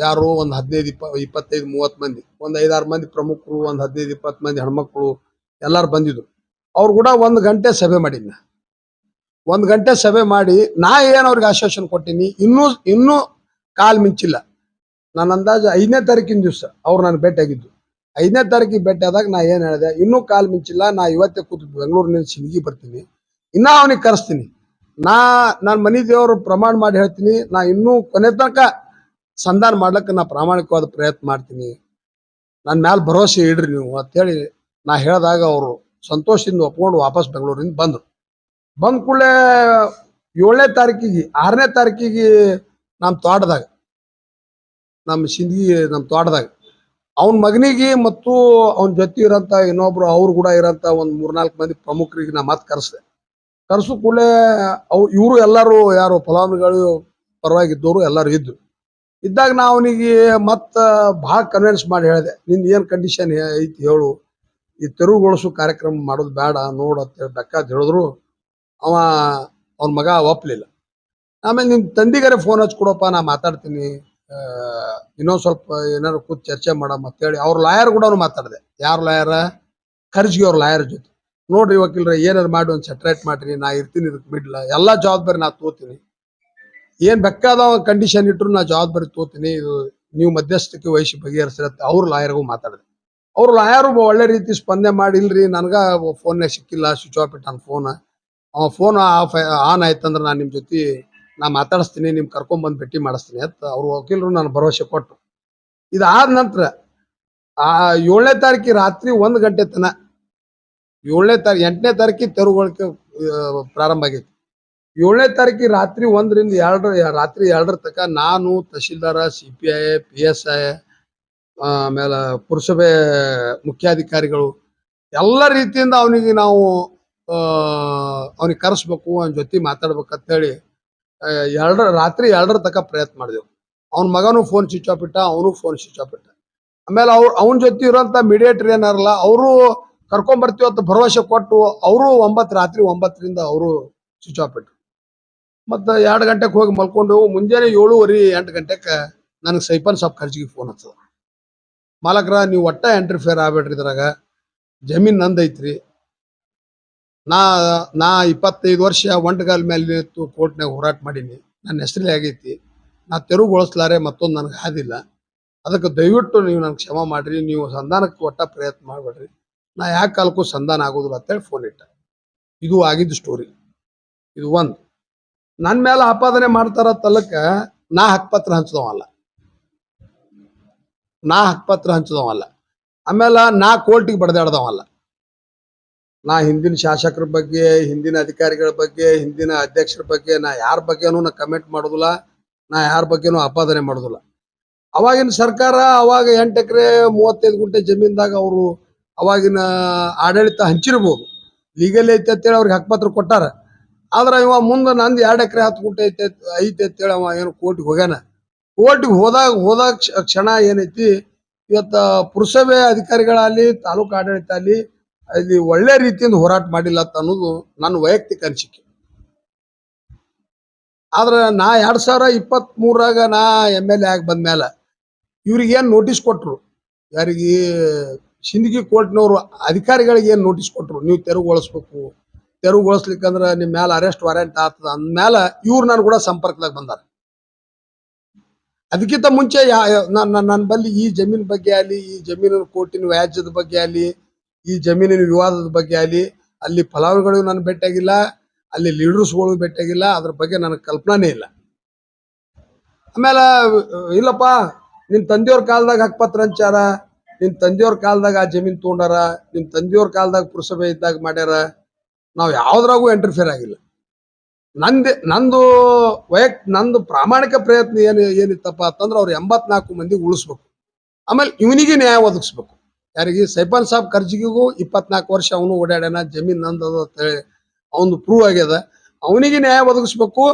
ಯಾರು ಒಂದು ಹದಿನೈದು ಇಪ್ಪ, ಇಪ್ಪತ್ತೈದು, ಮೂವತ್ತು ಮಂದಿ, ಒಂದು ಐದಾರು ಮಂದಿ ಪ್ರಮುಖರು, ಒಂದು ಹದಿನೈದು, ಇಪ್ಪತ್ತು ಮಂದಿ ಹೆಣ್ಮಕ್ಳು, ಎಲ್ಲಾರು ಬಂದಿದ್ರು. ಅವ್ರು ಕೂಡ ಒಂದು ಗಂಟೆ ಸಭೆ ಮಾಡಿದ್ನ. ಒಂದು ಗಂಟೆ ಸಭೆ ಮಾಡಿ, ನಾ ಏನು ಅವ್ರಿಗೆ ಆಶ್ವಾಸನೆ ಕೊಟ್ಟಿನಿ, ಇನ್ನೂ ಇನ್ನೂ ಕಾಲು ಮಿಂಚಿಲ್ಲ. ನನ್ನ ಅಂದಾಜು ಐದನೇ ತಾರೀಕಿನ ದಿವಸ ಅವ್ರು ನಾನು ಭೇಟಿಯಾಗಿದ್ದು ಐದನೇ ತಾರೀಕಿಗೆ ಭೇಟಿ ಆದಾಗ ನಾ ಏನು ಹೇಳಿದೆ, ಇನ್ನೂ ಕಾಲು ಮಿಂಚಿಲ್ಲ, ನಾ ಇವತ್ತೇ ಕೂತು ಬೆಂಗಳೂರಿನಿಂದ ಸಿಂದಗಿ ಬರ್ತೀನಿ. ಇನ್ನ ಅವನಿಗೆ ಕರೆಸ್ತೀನಿ. ನಾ ನನ್ನ ಮನೆ ದೇವರು ಪ್ರಮಾಣ ಮಾಡಿ ಹೇಳ್ತೀನಿ, ನಾ ಇನ್ನೂ ಕೊನೆ ತನಕ ಸಂಧಾನ ಮಾಡ್ಲಿಕ್ಕೆ ನಾ ಪ್ರಾಮಾಣಿಕವಾದ ಪ್ರಯತ್ನ ಮಾಡ್ತೀನಿ. ನನ್ನ ಮ್ಯಾಲ ಭರವಸೆ ಇಡ್ರಿ ನೀವು ಅಂತೇಳಿ ನಾ ಹೇಳಿದಾಗ ಅವರು ಸಂತೋಷದಿಂದ ಒಪ್ಕೊಂಡು ವಾಪಸ್ ಬೆಂಗಳೂರಿಂದ ಬಂದರು. ಬಂದ ಕೂಡಲೇ ಏಳನೇ ತಾರೀಕಿಗೆ, ಆರನೇ ತಾರೀಕಿಗೆ ನಮ್ಮ ತೋಟದಾಗ ನಮ್ಮ ಸಿಂದಗಿ ನಮ್ಮ ತೋಟದಾಗ, ಅವನ ಮಗನಿಗೆ ಮತ್ತು ಅವನ ಜೊತೆ ಇರೋಂಥ ಇನ್ನೊಬ್ರು ಅವ್ರು ಕೂಡ ಇರೋಂಥ ಒಂದು ಮೂರ್ನಾಲ್ಕು ಮಂದಿ ಪ್ರಮುಖರಿಗೆ ನಾ ಮತ್ತೆ ಕರೆಸಿದೆ. ಕರೆಸು ಕೂಡಲೇ ಅವ್ರು ಇವರು ಎಲ್ಲರೂ ಯಾರು ಫಲಾನುಭವಿಗಳು ಪರವಾಗಿದ್ದವರು ಎಲ್ಲರೂ ಇದ್ರು. ಇದ್ದಾಗ ನಾ ಅವನಿಗೆ ಮತ್ತ ಭಾಳ ಕನ್ವಿನ್ಸ್ ಮಾಡಿ ಹೇಳಿದೆ, ನಿನ್ ಏನ್ ಕಂಡೀಷನ್ ಐತಿ ಹೇಳು, ಈ ತೆರವುಗೊಳಿಸೋ ಕಾರ್ಯಕ್ರಮ ಮಾಡೋದು ಬೇಡ, ನೋಡು ಅಂತ ಬೇಕಾದ್ ಹೇಳಿದ್ರು. ಅವ, ಅವನ ಮಗ ಒಪ್ಪಲಿಲ್ಲ ಆಮೇಲೆ ನಿನ್ನ ತಂದಿಗಾರೆ ಫೋನ್ ಹಚ್ಚಿ ಕೊಡಪ್ಪ, ನಾ ಮಾತಾಡ್ತೀನಿ. ಇನ್ನೊಂದ್ ಸ್ವಲ್ಪ ಏನಾರು ಕೂತ್ ಚರ್ಚೆ ಮಾಡಮ್ಮ ಅಂತೇಳಿ ಅವ್ರ ಲಾಯರ್ ಕೂಡ ಮಾತಾಡಿದೆ. ಯಾರ ಲಾಯರ ಖರ್ಜಿಗೆ ಅವ್ರ ಲಾಯರ್ ಜೊತೆ. ನೋಡ್ರಿ ವಕೀಲ್ರೆ ಏನಾರು ಮಾಡಿ ಒಂದು ಸೆಟ್ರೇಟ್ ಮಾಡ್ರಿ, ನಾ ಇರ್ತೀನಿ ಇದಕ್ಕೆ ಬಿಡ್ಲ ಎಲ್ಲಾ ಜವಾಬ್ದಾರಿ ನಾ ತೋತೀನಿ ಏನ್ ಬೇಕಾದ ಕಂಡೀಷನ್ ಇಟ್ರು ನಾ ಜವಾಬ್ದಾರಿ ತೋತೀನಿ ಇದು ನೀವು ಮಧ್ಯಸ್ಥಿಕೆ ವಹಿಸಿ ಬಗೆಹರಿಸಿರತ್ತೆ. ಅವ್ರ ಲಾಯರ್ಗೂ ಮಾತಾಡಿದೆ. ಅವ್ರ ಲಾಯರು ಒಳ್ಳೆ ರೀತಿ ಸ್ಪಂದನೆ ಮಾಡಿಲ್ರಿ, ನನ್ಗ ಫೋನ್ ಸಿಕ್ಕಿಲ್ಲ ಸ್ವಿಚ್ ಆಫ್ ಇಟ್ಟ ಫೋನ್ ಅವ ಫೋನ್ ಆಫ್ ಆನ್ ಆಯ್ತಂದ್ರೆ ನಾನು ನಿಮ್ಮ ಜೊತೆ, ನಾ ಮಾತಾಡಿಸ್ತೀನಿ, ನಿಮ್ ಕರ್ಕೊಂಡ್ ಬಂದ್ ಭೇಟಿ ಮಾಡಿಸ್ತೀನಿ ಅಂತ ಅವ್ರ ವಕೀಲರು ನಾನು ಭರವಸೆ ಕೊಟ್ಟರು ಇದಾದ ನಂತರ ಆ ಏಳನೇ ತಾರೀಕಿ ರಾತ್ರಿ ಒಂದು ಗಂಟೆ ತನ ಏಳನೇ ತಾರೀಕು ಎಂಟನೇ ತಾರೀಕಿಗೆ ತೆರವುಗೊಳಕ್ಕೆ ಪ್ರಾರಂಭ ಆಗೈತಿ. ಏಳನೇ ತಾರೀಕಿಗೆ ರಾತ್ರಿ ಒಂದರಿಂದ ಎರಡರ, ರಾತ್ರಿ ಎರಡರ ತನಕ ನಾನು ತಹಶೀಲ್ದಾರ, C P I, P S I, ಆಮೇಲೆ ಪುರಸಭೆ ಮುಖ್ಯಾಧಿಕಾರಿಗಳು ಎಲ್ಲ ರೀತಿಯಿಂದ ಅವನಿಗೆ ನಾವು ಅವನಿಗೆ ಕರೆಸ್ಬೇಕು, ಅವನ ಜೊತೆ ಮಾತಾಡ್ಬೇಕಂತೇಳಿ ಹೇಳಿ ಎರಡರ, ರಾತ್ರಿ ಎರಡರ ತನಕ ಪ್ರಯತ್ನ ಮಾಡಿದೆವು. ಅವನ ಮಗನೂ ಫೋನ್ ಸ್ವಿಚ್ ಆಫ್ ಇಟ್ಟ, ಅವನು ಫೋನ್ ಸ್ವಿಚ್ ಆಫ್ ಇಟ್ಟ. ಆಮೇಲೆ ಅವ್ರು, ಅವನ ಜೊತೆ ಇರೋಂಥ ಮೀಡಿಯೇಟರ್ ಏನಾರಲ್ಲ, ಅವರು ಕರ್ಕೊಂಡ್ ಬರ್ತೀವಿ ಅಂತ ಭರವಸೆ ಕೊಟ್ಟು, ಅವರು ಒಂಬತ್ತು, ರಾತ್ರಿ ಒಂಬತ್ತರಿಂದ ಅವರು ಸ್ವಿಚ್ ಆಫ್ ಇಟ್ರು. ಮತ್ತು ಎರಡು ಗಂಟೆಗೆ ಹೋಗಿ ಮಲ್ಕೊಂಡು ಮುಂಜಾನೆ ಏಳುವರೆ ಎಂಟು ಗಂಟೆಗೆ ನನಗೆ ಸೈಪನ್ ಸಾಪ್ ಖರ್ಚಿಗೆ ಫೋನ್ ಹಚ್ಚದ. ಮಾಲಕ್ರ, ನೀವು ಒಟ್ಟ ಎಂಟ್ರಿಫೇರ್ ಆಗ್ಬೇಡ್ರಿ ಇದ್ರಾಗ. ಜಮೀನ್ ನಂದೈತ್ರಿ ನಾ ನಾ ಇಪ್ಪತ್ತೈದು ವರ್ಷ ಒಂಟಗಾಲ ಮೇಲೆ ನಿಂತು ಕೋರ್ಟ್ನಾಗ ಹೋರಾಟ ಮಾಡೀನಿ. ನನ್ನ ಹೆಸರಲ್ಲಿ ಆಗೈತಿ. ನಾ ತೆರವುಗೊಳಿಸ್ಲಾರೆ ಮತ್ತೊಂದು ನನಗೆ ಆದಿಲ್ಲ ಅದಕ್ಕೆ ದಯವಿಟ್ಟು ನೀವು ನನಗೆ ಕ್ಷಮ ಮಾಡ್ರಿ. ನೀವು ಸಂಧಾನಕ್ಕೆ ಒಟ್ಟ ಪ್ರಯತ್ನ ಮಾಡಬೇಡ್ರಿ. ನಾ ಯಾಕೆ ಕಾಲಕ್ಕೂ ಸಂಧಾನ ಆಗೋದಿಲ್ಲ ಅಂತೇಳಿ ಫೋನ್ ಇಟ್ಟ. ಇದು ಆಗಿದ್ದು ಸ್ಟೋರಿ ಇದು ಒಂದು. ನನ್ನ ಮೇಲೆ ಆಪಾದನೆ ಮಾಡ್ತಾರ ತಲಕ ನಾ ಹಕ್ಪತ್ರ ಹಂಚದವಲ್ಲ. ನಾ ಹಕ್ಪತ್ರ ಹಂಚದವಲ್ಲ. ಆಮೇಲೆ ನಾ ಕೋರ್ಟಿಗೆ ಬಡ್ದಾಡ್ದವಲ್ಲ. ನಾ ಹಿಂದಿನ ಶಾಸಕರ ಬಗ್ಗೆ, ಹಿಂದಿನ ಅಧಿಕಾರಿಗಳ ಬಗ್ಗೆ, ಹಿಂದಿನ ಅಧ್ಯಕ್ಷರ ಬಗ್ಗೆ, ನಾ ಯಾರ ಬಗ್ಗೆನೂ ನಾ ಕಮೆಂಟ್ ಮಾಡೋದಿಲ್ಲ, ನಾ ಯಾರ ಬಗ್ಗೆನೂ ಆಪಾದನೆ ಮಾಡೋದಿಲ್ಲ. ಅವಾಗಿನ ಸರ್ಕಾರ ಅವಾಗ ಎಂಟು ಎಕರೆ ಮೂವತ್ತೈದು ಗುಂಟೆ ಜಮೀನ್ದಾಗ ಅವರು ಅವಾಗಿನ ಆಡಳಿತ ಹಂಚಿರ್ಬೋದು. ಲೀಗಲ್ ಐತೆ ಅಂತೇಳಿ ಅವ್ರಿಗೆ ಹಕ್ಪತ್ರ ಕೊಟ್ಟಾರ. ಆದ್ರೆ ಇವ ಮುಂದೆ ನಂದ್ ಎರಡ್ ಎಕರೆ ಹತ್ತು ಗುಂಟೆ ಐತೆ ಐತೆ ಅಂತೇಳಿ ಅವ ಏನು ಕೋರ್ಟಿಗೆ ಹೋಗ್ಯಾನ. ಕೋರ್ಟಿಗೆ ಹೋದಾಗ ಹೋದಾಗ ಕ್ಷ- ಕ್ಷಣ ಏನೈತಿ, ಇವತ್ತ ಪುರಸಭೆ ಅಧಿಕಾರಿಗಳಾಗಲಿ, ತಾಲೂಕು ಆಡಳಿತ ಅಲ್ಲಿ ಅಲ್ಲಿ ಒಳ್ಳೆ ರೀತಿಯಿಂದ ಹೋರಾಟ ಮಾಡಿಲ್ಲ ಅಂತ ಅನ್ನೋದು ನನ್ನ ವೈಯಕ್ತಿಕ ಅನಿಸಿಕೆ. ಆದ್ರೆ ನಾ ಎರಡ್ ಸಾವಿರ ಇಪ್ಪತ್ತ್ ಮೂರಾಗ ನಾ ಎಂ ಎಲ್ ಎ ಆಗಿ ಬಂದ್ಮೇಲೆ ಇವ್ರಿಗೆ ಏನ್ ನೋಟಿಸ್ ಕೊಟ್ರು? ಯಾರಿಗೆ ಸಿಂದಗಿ ಕೋರ್ಟ್ನವರು ಅಧಿಕಾರಿಗಳಿಗೆ ಏನ್ ನೋಟಿಸ್ ಕೊಟ್ರು? ನೀವು ತೆರವುಗೊಳಿಸ್ಬೇಕು. ತೆರವುಗೊಳಿಸ್ಲಿಕ್ಕಂದ್ರ ನಿಮ್ಮ ಮ್ಯಾಲ ಅರೆಸ್ಟ್ ವಾರೆಂಟ್ ಆಗ್ತದ ಅಂದ್ಮೇಲೆ ಇವ್ರು ನಾನು ಕೂಡ ಸಂಪರ್ಕದಾಗ ಬಂದಾರ. ಅದಕ್ಕಿಂತ ಮುಂಚೆ ನನ್ನ ಬಲ್ಲಿ ಈ ಜಮೀನ್ ಬಗ್ಗೆ ಆಗಲಿ, ಈ ಜಮೀನಿನ ಕೋರ್ಟಿನ ವ್ಯಾಜ್ಯದ ಬಗ್ಗೆ ಆಗಲಿ, ಈ ಜಮೀನಿನ ವಿವಾದದ ಬಗ್ಗೆ ಆಗಲಿ, ಅಲ್ಲಿ ಫಲಾನುಗಳು ನಾನು ಭೇಟಿಯಾಗಿಲ್ಲ, ಅಲ್ಲಿ ಲೀಡರ್ಸ್ಗಳು ಭೇಟಿಯಾಗಿಲ್ಲ, ಅದ್ರ ಬಗ್ಗೆ ನನಗೆ ಕಲ್ಪನೆ ಇಲ್ಲ. ಆಮೇಲೆ ಇಲ್ಲಪ್ಪ, ನಿನ್ ತಂದೆಯವ್ರ ಕಾಲದಾಗ ಹಕ್ಪತ್ರ ಹಂಚಾರ ನಿನ್ ತಂದೆಯವ್ರ ಕಾಲದಾಗ ಆ ಜಮೀನ್ ತೊಗೊಂಡಾರ ನಿಮ್ಮ ತಂದೆಯವ್ರ ಕಾಲದಾಗ ಪುರಸಭೆ ಇದ್ದಾಗ ಮಾಡ್ಯಾರ ನಾವು ಯಾವ್ದ್ರಾಗೂ ಎಂಟರ್ಫಿಯರ್ ಆಗಿಲ್ಲ. ನಂದೆ, ನಂದು ವೈಯಕ್ತ, ನಂದು ಪ್ರಾಮಾಣಿಕ ಪ್ರಯತ್ನ ಏನು, ಏನಿತ್ತಪ್ಪ ಅಂತಂದ್ರೆ ಅವ್ರು ಎಂಬತ್ನಾಲ್ಕು ಮಂದಿ ಉಳಿಸ್ಬೇಕು. ಆಮೇಲೆ ಇವನಿಗೆ ನ್ಯಾಯ ಒದಗಿಸ್ಬೇಕು. ಯಾರಿಗೆ ಸೈಬನ್ ಸಾಬ್ ಖರ್ಜಿಗೂ ಇಪ್ಪತ್ನಾಲ್ಕು ವರ್ಷ ಅವನು ಓಡಾಡ್ಯಾನ, ಜಮೀನ್ ನಂದದ ಅಂತ ಹೇಳಿ ಅವನು ಪ್ರೂವ್ ಆಗ್ಯದ. ಅವನಿಗೆ ನ್ಯಾಯ ಒದಗಿಸ್ಬೇಕು.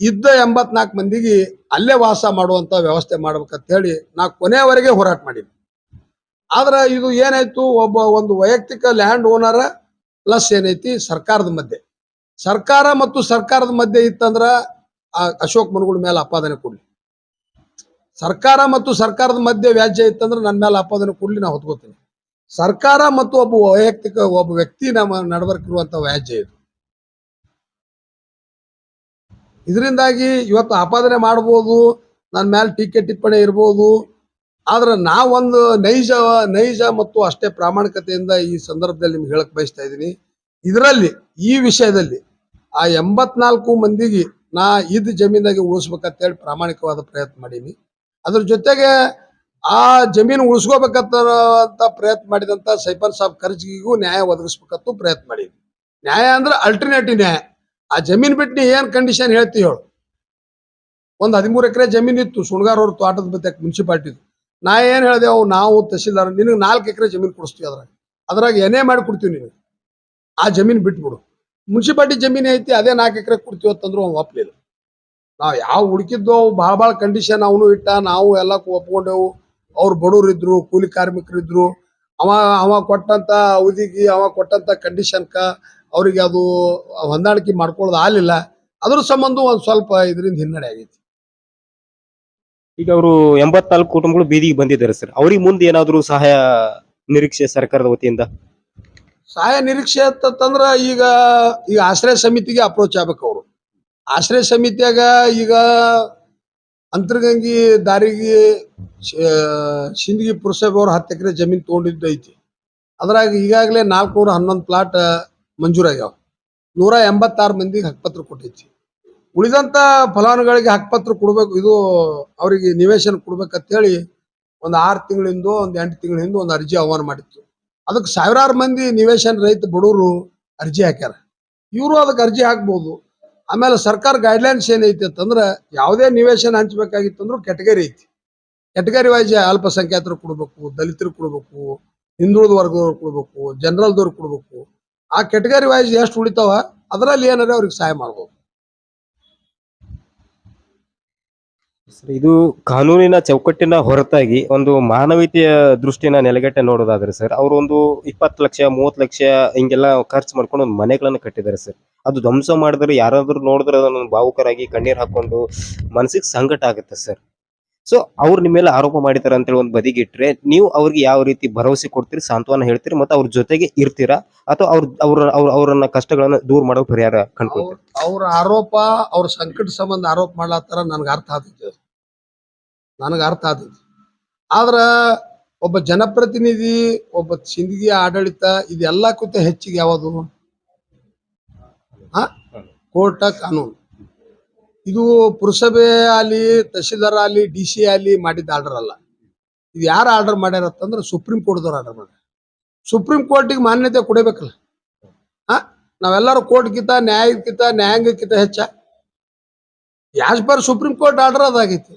ಇದ್ದ ಎಂಬತ್ನಾಲ್ಕು ಮಂದಿಗೆ ಅಲ್ಲೇ ವಾಸ ಮಾಡುವಂತ ವ್ಯವಸ್ಥೆ ಮಾಡ್ಬೇಕಂತ ಹೇಳಿ ನಾ ಕೊನೆಯವರೆಗೆ ಹೋರಾಟ ಮಾಡಿದ್ವಿ. ಆದ್ರೆ ಇದು ಏನಾಯ್ತು? ಒಬ್ಬ ಒಂದು ವೈಯಕ್ತಿಕ ಲ್ಯಾಂಡ್ ಓನರ ಪ್ಲಸ್ ಏನೈತಿ ಸರ್ಕಾರದ ಮಧ್ಯೆ. ಸರ್ಕಾರ ಮತ್ತು ಸರ್ಕಾರದ ಮಧ್ಯೆ ಇತ್ತಂದ್ರ ಆ ಅಶೋಕ್ ಮನುಗಳ ಮೇಲೆ ಆಪಾದನೆ ಕೊಡ್ಲಿ. ಸರ್ಕಾರ ಮತ್ತು ಸರ್ಕಾರದ ಮಧ್ಯೆ ವ್ಯಾಜ್ಯ ಇತ್ತಂದ್ರೆ ನನ್ನ ಮೇಲೆ ಆಪಾದನೆ ಕೊಡ್ಲಿ ನಾ ಹೊತ್ಕೋತೀನಿ. ಸರ್ಕಾರ ಮತ್ತು ಒಬ್ಬ ವೈಯಕ್ತಿಕ ಒಬ್ಬ ವ್ಯಕ್ತಿ ನಮ್ಮ ನಡವರ್ಕಿರುವಂತ ವ್ಯಾಜ್ಯ ಇದು. ಇದರಿಂದಾಗಿ ಇವತ್ತು ಆಪಾದನೆ ಮಾಡ್ಬೋದು ನನ್ನ ಮೇಲೆ ಟೀಕೆ ಟಿಪ್ಪಣಿ ಇರ್ಬೋದು ಆದ್ರೆ ನಾವೊಂದು ನೈಜ ನೈಜ ಮತ್ತು ಅಷ್ಟೇ ಪ್ರಾಮಾಣಿಕತೆಯಿಂದ ಈ ಸಂದರ್ಭದಲ್ಲಿ ನಿಮ್ಗೆ ಹೇಳಕ್ ಬಯಸ್ತಾ ಇದ್ದೀನಿ. ಇದರಲ್ಲಿ, ಈ ವಿಷಯದಲ್ಲಿ ಆ ಎಂಬತ್ನಾಲ್ಕು ಮಂದಿಗೆ ನಾ ಇದ್ದ ಜಮೀನಾಗೆ ಉಳಿಸ್ಬೇಕಂತೇಳಿ ಪ್ರಾಮಾಣಿಕವಾದ ಪ್ರಯತ್ನ ಮಾಡೀನಿ. ಅದ್ರ ಜೊತೆಗೆ ಆ ಜಮೀನು ಉಳಿಸ್ಕೋಬೇಕಂತ ಪ್ರಯತ್ನ ಮಾಡಿದಂತ ಸೈಫನ್ ಸಾಬ್ ಖರ್ಜಿಗೂ ನ್ಯಾಯ ಒದಗಿಸ್ಬೇಕಂತ ಪ್ರಯತ್ನ ಮಾಡೀನಿ. ನ್ಯಾಯ ಅಂದ್ರೆ ಅಲ್ಟರ್ನೇಟಿವ್ ನ್ಯಾಯ. ಆ ಜಮೀನ್ ಬಿಟ್ಟು ಏನ್ ಕಂಡೀಷನ್ ಹೇಳ್ತಿ ಹೇಳು. ಒಂದ್ ಹದಿಮೂರು ಎಕರೆ ಜಮೀನ್ ಇತ್ತು ಸುಣ್ಗಾರ್ ಅವ್ರ ತೋಟದ ಬತ್ತೆ ಮುನ್ಸಿಪಾಲ್ಟಿದು ನಾ ಏನು ಹೇಳ್ದೆ, ಅವು ನಾವು ತಹಶೀಲ್ದಾರ್, ನಿನಗೆ ನಾಲ್ಕು ಎಕರೆ ಜಮೀನು ಕೊಡಿಸ್ತೀವಿ ಅದ್ರಾಗ. ಅದ್ರಾಗ ಏನೇ ಮಾಡಿ ಕೊಡ್ತೀವಿ ನೀನು. ಆ ಜಮೀನು ಬಿಟ್ಬಿಡು. ಮುನ್ಸಿಪಾಲ್ಟಿ ಜಮೀನ್ ಐತಿ, ಅದೇ ನಾಲ್ಕು ಎಕರೆ ಕೊಡ್ತೀವಿ ಅಂತಂದ್ರು ಅವ್ನು ಒಪ್ಪಲಿಲ್ಲ ನಾವು ಯಾವ ಹುಡುಕಿದ್ದು, ಅವು ಭಾಳ ಭಾಳ ಕಂಡೀಷನ್ ಅವನು ಇಟ್ಟ, ನಾವು ಎಲ್ಲ ಒಪ್ಕೊಂಡೆವು. ಅವ್ರು ಬಡವರಿದ್ರು, ಕೂಲಿ ಕಾರ್ಮಿಕರು ಇದ್ರು ಅವ ಅವ ಕೊಟ್ಟಂತ ಅವಧಿಗೆ, ಅವ ಕೊಟ್ಟಂತ ಕಂಡೀಷನ್ಕ ಅವರಿಗೆ ಅದು ಹೊಂದಾಣಿಕೆ ಮಾಡ್ಕೊಳ್ಳೋದು ಆಗಲಿಲ್ಲ. ಅದ್ರ ಸಂಬಂಧ ಒಂದು ಸ್ವಲ್ಪ ಇದರಿಂದ ಹಿನ್ನಡೆ ಆಗೈತಿ. ಈಗ ಅವರು ಎಂಬತ್ನಾಲ್ಕು ಕುಟುಂಬಗಳು ಬೀದಿಗೆ ಬಂದಿದ್ದಾರೆ ಸರ್. ಅವ್ರಿಗೆ ಮುಂದೆ ಏನಾದರೂ ಸಹಾಯ, ನಿರೀಕ್ಷೆ ಸರ್ಕಾರದ ವತಿಯಿಂದ? ಸಹಾಯ ನಿರೀಕ್ಷೆ ಅಂತಂದ್ರೆ ಈಗ ಈಗ ಆಶ್ರಯ ಸಮಿತಿಗೆ ಅಪ್ರೋಚ್ ಆಗ್ಬೇಕು ಅವರು. ಆಶ್ರಯ ಸಮಿತಿಯಾಗ ಈಗ ಅಂತರ್ಗಂಗಿ ದಾರಿಗೆ ಸಿಂದಗಿ ಪುರಸಭೆ ಅವ್ರ ಹತ್ತು ಎಕರೆ ಜಮೀನು ತೊಗೊಂಡಿದ್ದು ಐತಿ ಅದ್ರಾಗ ಈಗಾಗಲೇ ನಾಲ್ಕುನೂರ ಹನ್ನೊಂದು ಪ್ಲಾಟ್ ಮಂಜೂರಾಗ್ಯಾವ. ನೂರ ಎಂಬತ್ತಾರು ಮಂದಿಗೆ ಹಕ್ಪತ್ರ ಕೊಟ್ಟೈತಿ. ಉಳಿದಂತ ಫಲಾನುಗಳಿಗೆ ಹಕ್ಪತ್ರ ಕೊಡ್ಬೇಕು, ಇದು ಅವರಿಗೆ ನಿವೇಶನ ಕೊಡ್ಬೇಕಂತ ಹೇಳಿ ಒಂದು ಆರು ತಿಂಗಳಿಂದ, ಒಂದು ಎಂಟು ತಿಂಗಳಿಂದ ಒಂದು ಅರ್ಜಿ ಆಹ್ವಾನ ಮಾಡಿತ್ತು. ಅದಕ್ಕೆ ಸಾವಿರಾರು ಮಂದಿ ನಿವೇಶನ ರೈತ ಬಡವರು ಅರ್ಜಿ ಹಾಕ್ಯಾರ. ಇವರು ಅದಕ್ಕೆ ಅರ್ಜಿ ಹಾಕ್ಬೋದು. ಆಮೇಲೆ ಸರ್ಕಾರ ಗೈಡ್ಲೈನ್ಸ್ ಏನೈತಿ ಅಂತಂದ್ರೆ ಯಾವುದೇ ನಿವೇಶನ ಹಂಚ್ಬೇಕಾಗಿತ್ತಂದ್ರೂ ಕೆಟಗರಿ ಐತಿ. ಕೆಟಗರಿ ವೈಸ್ ಅಲ್ಪಸಂಖ್ಯಾತರು ಕೊಡ್ಬೇಕು, ದಲಿತರು ಕೊಡ್ಬೇಕು ಹಿಂದುಳಿದ ವರ್ಗದವ್ರು ಕೊಡ್ಬೇಕು, ಜನರಲ್ದವ್ರು ಕೊಡ್ಬೇಕು. ಆ ಕೆಟಗರಿ ವೈಸ್ ಎಷ್ಟು ಉಳಿತಾವ, ಅದರಲ್ಲಿ ಏನಾರ ಅವ್ರಿಗೆ ಸಹಾಯ ಮಾಡ್ಬೋದು. ಇದು ಕಾನೂನಿನ ಚೌಕಟ್ಟಿನ ಹೊರತಾಗಿ ಒಂದು ಮಾನವೀಯತೆಯ ದೃಷ್ಟಿನ ನೆಲೆಗಟ್ಟೆ ನೋಡೋದಾದ್ರೆ ಸರ್, ಅವರು ಒಂದು ಇಪ್ಪತ್ತು ಲಕ್ಷ, ಮೂವತ್ತು ಲಕ್ಷ ಹಿಂಗೆಲ್ಲ ಖರ್ಚು ಮಾಡ್ಕೊಂಡು ಒಂದು ಮನೆಗಳನ್ನು ಕಟ್ಟಿದ್ದಾರೆ ಸರ್. ಅದು ಧ್ವಂಸ ಮಾಡಿದ್ರೆ ಯಾರಾದರೂ ನೋಡಿದ್ರೆ ಅದನ್ನು ಭಾವುಕರಾಗಿ ಕಣ್ಣೀರು ಹಾಕೊಂಡು ಮನಸ್ಸಿಗೆ ಸಂಕಟ ಆಗುತ್ತೆ ಸರ್. ಸೊ ಅವ್ರು ನಿಮ್ಮ ಮೇಲೆ ಆರೋಪ ಮಾಡಿದ್ದಾರೆ ಅಂತೇಳಿ ಒಂದು ಬದಿಗಿಟ್ರೆ, ನೀವು ಅವ್ರಿಗೆ ಯಾವ ರೀತಿ ಭರವಸೆ ಕೊಡ್ತೀರಿ, ಸಾಂತ್ವನ ಹೇಳ್ತೀರಿ, ಮತ್ತೆ ಅವ್ರ ಜೊತೆಗೆ ಇರ್ತೀರಾ, ಅಥವಾ ಅವ್ರ ಅವ್ರ ಅವ್ರ, ಅವರನ್ನ ಕಷ್ಟಗಳನ್ನ ದೂರ ಮಾಡೋ ಪರಿಹಾರ ಕಂಡ್ಕೊಳ್ತೀರಿ? ಅವ್ರ ಆರೋಪ, ಅವ್ರ ಸಂಕಟ ಸಂಬಂಧ ಆರೋಪ ಮಾಡ್ಲಾತ್ತಾರ ನನ್ಗೆ ಅರ್ಥ ಆಗ್ತೈತಿ ನನಗೆ ಅರ್ಥ ಆದದ್ದು. ಆದ್ರ ಒಬ್ಬ ಜನಪ್ರತಿನಿಧಿ, ಒಬ್ಬ ಸಿಂದಗಿ ಆಡಳಿತ ಇದೆಲ್ಲಕ್ಕಿಂತ ಹೆಚ್ಚಿಗೆ ಯಾವುದು? ಕೋರ್ಟ ಕಾನೂನು. ಇದು ಪುರಸಭೆ ಅಲ್ಲಿ ತಹಶೀಲ್ದಾರ್ ಅಲ್ಲಿ ಡಿ ಸಿ ಅಲ್ಲಿ ಮಾಡಿದ ಆರ್ಡರ್ ಅಲ್ಲ. ಇದು ಯಾರು ಆರ್ಡರ್ ಮಾಡ್ಯಾರ ಸುಪ್ರೀಂ ಸುಪ್ರೀಂ ಕೋರ್ಟ್ದವ್ರು ಆರ್ಡರ್ ಮಾಡ್ಯಾರ. ಸುಪ್ರೀಂ ಕೋರ್ಟಿಗೆ ಮಾನ್ಯತೆ ಕೊಡಬೇಕಲ್ಲ. ಹಾ ನಾವೆಲ್ಲರೂ ಕೋರ್ಟ್ಗಿಂತ ನ್ಯಾಯಕ್ಕಿಂತ ನ್ಯಾಯಾಂಗಕ್ಕಿಂತ ಹೆಚ್ಚ. As per supreme court order ಅದಾಗೈತಿ.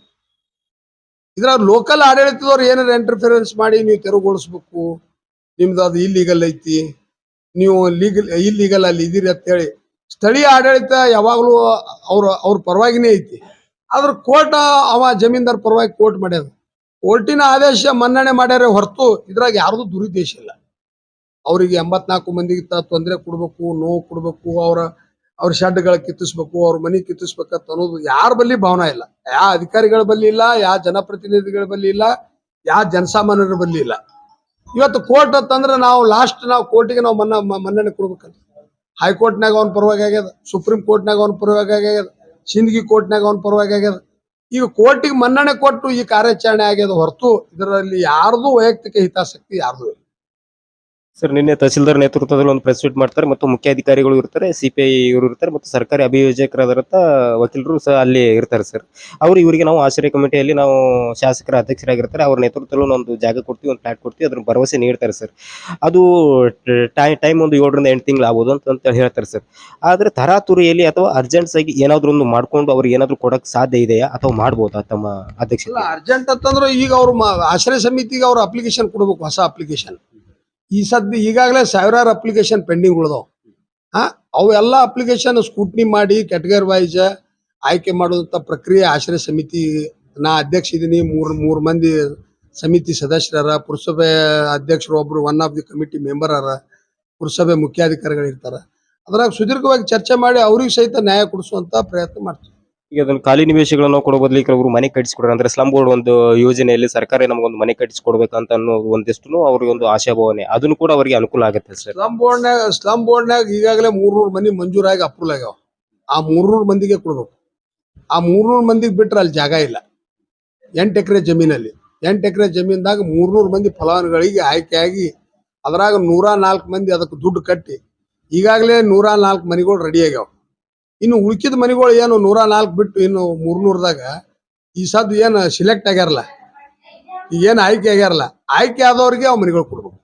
ಇದ್ರಾಗ ಲೋಕಲ್ ಆಡಳಿತದವ್ರು ಏನಾರ ಇಂಟರ್ಫಿರೆನ್ಸ್ ಮಾಡಿ ನೀವು ತೆರವುಗೊಳಿಸ್ಬೇಕು. ನಿಮ್ದು ಅದು ಇಲ್ಲಿಗಲ್ ಐತಿ. ನೀವು ಲೀಗಲ್ ಇಲ್ಲಿಗಲ್ ಅಲ್ಲಿ ಇದೀರಿ ಅಂತೇಳಿ ಸ್ಥಳೀಯ ಆಡಳಿತ ಯಾವಾಗಲೂ ಅವ್ರ ಅವ್ರ ಪರವಾಗಿನೇ ಐತಿ. ಆದ್ರೆ ಕೋರ್ಟ್, ಅವ ಜಮೀನ್ದಾರ್ ಪರವಾಗಿ ಕೋರ್ಟ್ ಮಾಡ್ಯಾದ ಕೋರ್ಟಿನ ಆದೇಶ ಮನ್ನಣೆ ಮಾಡ್ಯಾರ ಹೊರತು ಇದ್ರಾಗ ಯಾರ್ದು ದುರುದ್ದೇಶ ಇಲ್ಲ. ಅವರಿಗೆ ಎಂಬತ್ನಾಲ್ಕು ಮಂದಿಗೆ ತೊಂದರೆ ಕೊಡ್ಬೇಕು, ನೋವು ಕೊಡ್ಬೇಕು, ಅವರ ಅವ್ರ ಶೆಡ್ಗಳ ಕಿತ್ತಿಸ್ಬೇಕು, ಅವ್ರ ಮನಿ ಕಿತ್ತಿಸ್ಬೇಕಂತ ಅನ್ನೋದು ಯಾರ ಬಲ್ಲಿ ಭಾವನಾ ಇಲ್ಲ. ಯಾ ಅಧಿಕಾರಿಗಳ ಬಲ್ಲಿ ಇಲ್ಲ ಯಾವ ಜನಪ್ರತಿನಿಧಿಗಳ ಬಲ್ಲಿ ಇಲ್ಲ ಯಾವ ಜನಸಾಮಾನ್ಯರ ಬಲ್ಲಿ ಇಲ್ಲ. ಇವತ್ತು ಕೋರ್ಟ್ ಅಂತಂದ್ರೆ ನಾವು ಲಾಸ್ಟ್ ನಾವು ಕೋರ್ಟಿಗೆ ನಾವು ಮನ್ನ ಮನ್ನಣೆ ಕೊಡ್ಬೇಕಲ್ಲ ಹೈಕೋರ್ಟ್ನಾಗ ಅವ್ನ ಪರವಾಗಿ ಆಗ್ಯದ, ಸುಪ್ರೀಂ ಕೋರ್ಟ್ನಾಗ ಅವ್ನ ಪರವಾಗಿ ಆಗ್ಯದ ಸಿಂದಗಿ ಕೋರ್ಟ್ನಾಗ ಅವ್ನ ಪರವಾಗಿ ಆಗ್ಯದ. ಈಗ ಕೋರ್ಟಿಗೆ ಮನ್ನಣೆ ಕೊಟ್ಟು ಈ ಕಾರ್ಯಾಚರಣೆ ಆಗ್ಯದ ಹೊರತು ಇದರಲ್ಲಿ ಯಾರ್ದು ವೈಯಕ್ತಿಕ ಹಿತಾಸಕ್ತಿ ಯಾರ್ದು ಇಲ್ಲ. ಸರ್, ನಿನ್ನೆ ತಹಸೀಲ್ದಾರ್ ನೇತೃತ್ವದಲ್ಲಿ ಒಂದು ಪ್ರೆಸ್ ಮೀಟ್ ಮಾಡ್ತಾರೆ ಮತ್ತು ಮುಖ್ಯ ಅಧಿಕಾರಿಗಳು ಇರ್ತಾರೆ ಸಿಪಿಐ ಇವರು ಇರ್ತಾರೆ ಮತ್ತು ಸರ್ಕಾರಿ ಅಭಿಯೋಜಕರಾದಂಥ ವಕೀಲರು ಸಹ ಅಲ್ಲಿ ಇರ್ತಾರೆ ಸರ್. ಅವರು ಇವರಿಗೆ ನಾವು ಆಶ್ರಯ ಕಮಿಟಿಯಲ್ಲಿ ನಾವು ಶಾಸಕರ ಅಧ್ಯಕ್ಷರಾಗಿರ್ತಾರೆ. ಅವ್ರ ನೇತೃತ್ವದಲ್ಲಿ ಒಂದು ಜಾಗ ಕೊಡ್ತೀವಿ, ಒಂದು ಫ್ಲಾಟ್ ಕೊಡ್ತೀವಿ ಅದ್ರ ಭರವಸೆ ನೀಡ್ತಾರೆ ಸರ್. ಅದು ಟೈಮ್ ಟೈಮ್ ಒಂದು ಏಳರಿಂದ ಎಂಟು ತಿಂಗಳು ಆಗ್ಬೋದು ಅಂತ ಅಂತ ಹೇಳ್ತಾರೆ ಸರ್. ಆದರೆ ತರಾತುರಿಯಲ್ಲಿ ಅಥವಾ ಅರ್ಜೆಂಟ್ಸ್ ಆಗಿ ಏನಾದರೂ ಒಂದು ಮಾಡ್ಕೊಂಡು ಅವ್ರಿಗೆ ಏನಾದರೂ ಕೊಡಕ್ಕೆ ಸಾಧ್ಯ ಇದೆಯಾ? ಅಥವಾ ಮಾಡ್ಬೋದಾ ತಮ್ಮ ಅಧ್ಯಕ್ಷ ಅರ್ಜೆಂಟ್ ಅಂತಂದ್ರೆ ಈಗ ಅವರು ಆಶ್ರಯ ಸಮಿತಿಗೆ ಅವರು ಅಪ್ಲಿಕೇಶನ್ ಕೊಡಬೇಕು, ಹೊಸ ಅಪ್ಲಿಕೇಶನ್ ಈ ಸದ್ಯ ಈಗಾಗಲೇ ಸಾವಿರಾರು ಅಪ್ಲಿಕೇಶನ್ ಪೆಂಡಿಂಗ್ ಉಳಿದವು. ಹಾ ಅವೆಲ್ಲ ಅಪ್ಲಿಕೇಶನ್ ಸ್ಕೂಟ್ನಿ ಮಾಡಿ ಕ್ಯಾಟಗರಿ ವೈಸ್ ಆಯ್ಕೆ ಮಾಡುವಂತ ಪ್ರಕ್ರಿಯೆ ಆಶ್ರಯ ಸಮಿತಿ ನಾ ಅಧ್ಯಕ್ಷ ಇದೀನಿ. ಮೂರ್ ಮೂರ್ ಮಂದಿ ಸಮಿತಿ ಸದಸ್ಯರ ಪುರಸಭೆ ಅಧ್ಯಕ್ಷರು ಒಬ್ರು one of the committee member ಅರ, ಪುರಸಭೆ ಮುಖ್ಯಾಧಿಕಾರಿಗಳು ಇರ್ತಾರ ಅದ್ರಾಗ ಸುದೀರ್ಘವಾಗಿ ಚರ್ಚೆ ಮಾಡಿ ಅವ್ರಿಗೆ ಸಹಿತ ನ್ಯಾಯ ಕೊಡಿಸುವಂತ ಪ್ರಯತ್ನ ಮಾಡ್ತೀವಿ. ಈಗ ಅದನ್ನ ಖಾಲಿ ನಿವೇಶಗಳನ್ನು ಕೊಡೋ ಬದಲಿಗೆ ಕೆಲವರು ಮನೆ ಕಟ್ಟಿಸ್ಕೊಡ್ತಾರೆ ಅಂದ್ರೆ ಸ್ಲಂ ಬೋರ್ಡ್ ಒಂದು ಯೋಜನೆಯಲ್ಲಿ ಸರ್ಕಾರ ನಮಗೊಂದು ಮನೆ ಕಟ್ಟಿಸ್ಕೊಡ್ಬೇಕಂತ ಅನ್ನೋ ಒಂದಿಷ್ಟು ಅವ್ರಿಗೆ ಒಂದು ಆಶಾಭಾವನೆ. ಅದನ್ನು ಕೂಡ ಅವರಿಗೆ ಅನುಕೂಲ ಆಗುತ್ತೆ ಸರ್. ಸ್ಲಮ್ ಬೋರ್ಡ್ನಾಗ ಸ್ಲಮ್ ಬೋರ್ಡ್ನಾಗ ಈಗಾಗಲೇ ಮೂರ್ನೂರು ಮನೆ ಮಂಜೂರಾಗಿ ಅಪ್ರೂವಲ್ ಆಗ್ಯಾವ. ಆ ಮೂರ್ನೂರು ಮಂದಿಗೆ ಕೊಡ್ಬೇಕು. ಆ ಮೂರ್ನೂರು ಮಂದಿಗೆ ಬಿಟ್ರೆ ಅಲ್ಲಿ ಜಾಗ ಇಲ್ಲ. ಎಂಟು ಎಕರೆ ಜಮೀನಲ್ಲಿ. ಎಂಟು ಎಕರೆ ಜಮೀನ್ದಾಗ ಮೂರ್ನೂರು ಮಂದಿ ಫಲಾನುಭವಿಗಳಿಗೆ ಆಯ್ಕೆಯಾಗಿ ಅದ್ರಾಗ ನೂರ ನಾಲ್ಕು ಮಂದಿ ಅದಕ್ಕೆ ದುಡ್ಡು ಕಟ್ಟಿ ಈಗಾಗಲೇ ನೂರ ನಾಲ್ಕು ಮನೆಗಳು ರೆಡಿ ಆಗ್ಯಾವ. ಇನ್ನು ಉಳ್ಕಿದ ಮನೆಗಳು ಏನು ನೂರ ನಾಲ್ಕು ಬಿಟ್ಟು ಇನ್ನು ಮೂರ್ನೂರದಾಗ ಈ ಸದ್ ಏನು ಸಿಲೆಕ್ಟ್ ಆಗ್ಯಾರಲ್ಲ ಏನು ಆಯ್ಕೆ ಆಗ್ಯಾರಲ್ಲ ಆಯ್ಕೆ ಆದವ್ರಿಗೆ ಅವ್ ಮನೆಗಳು ಕೊಡ್ಬೇಕು.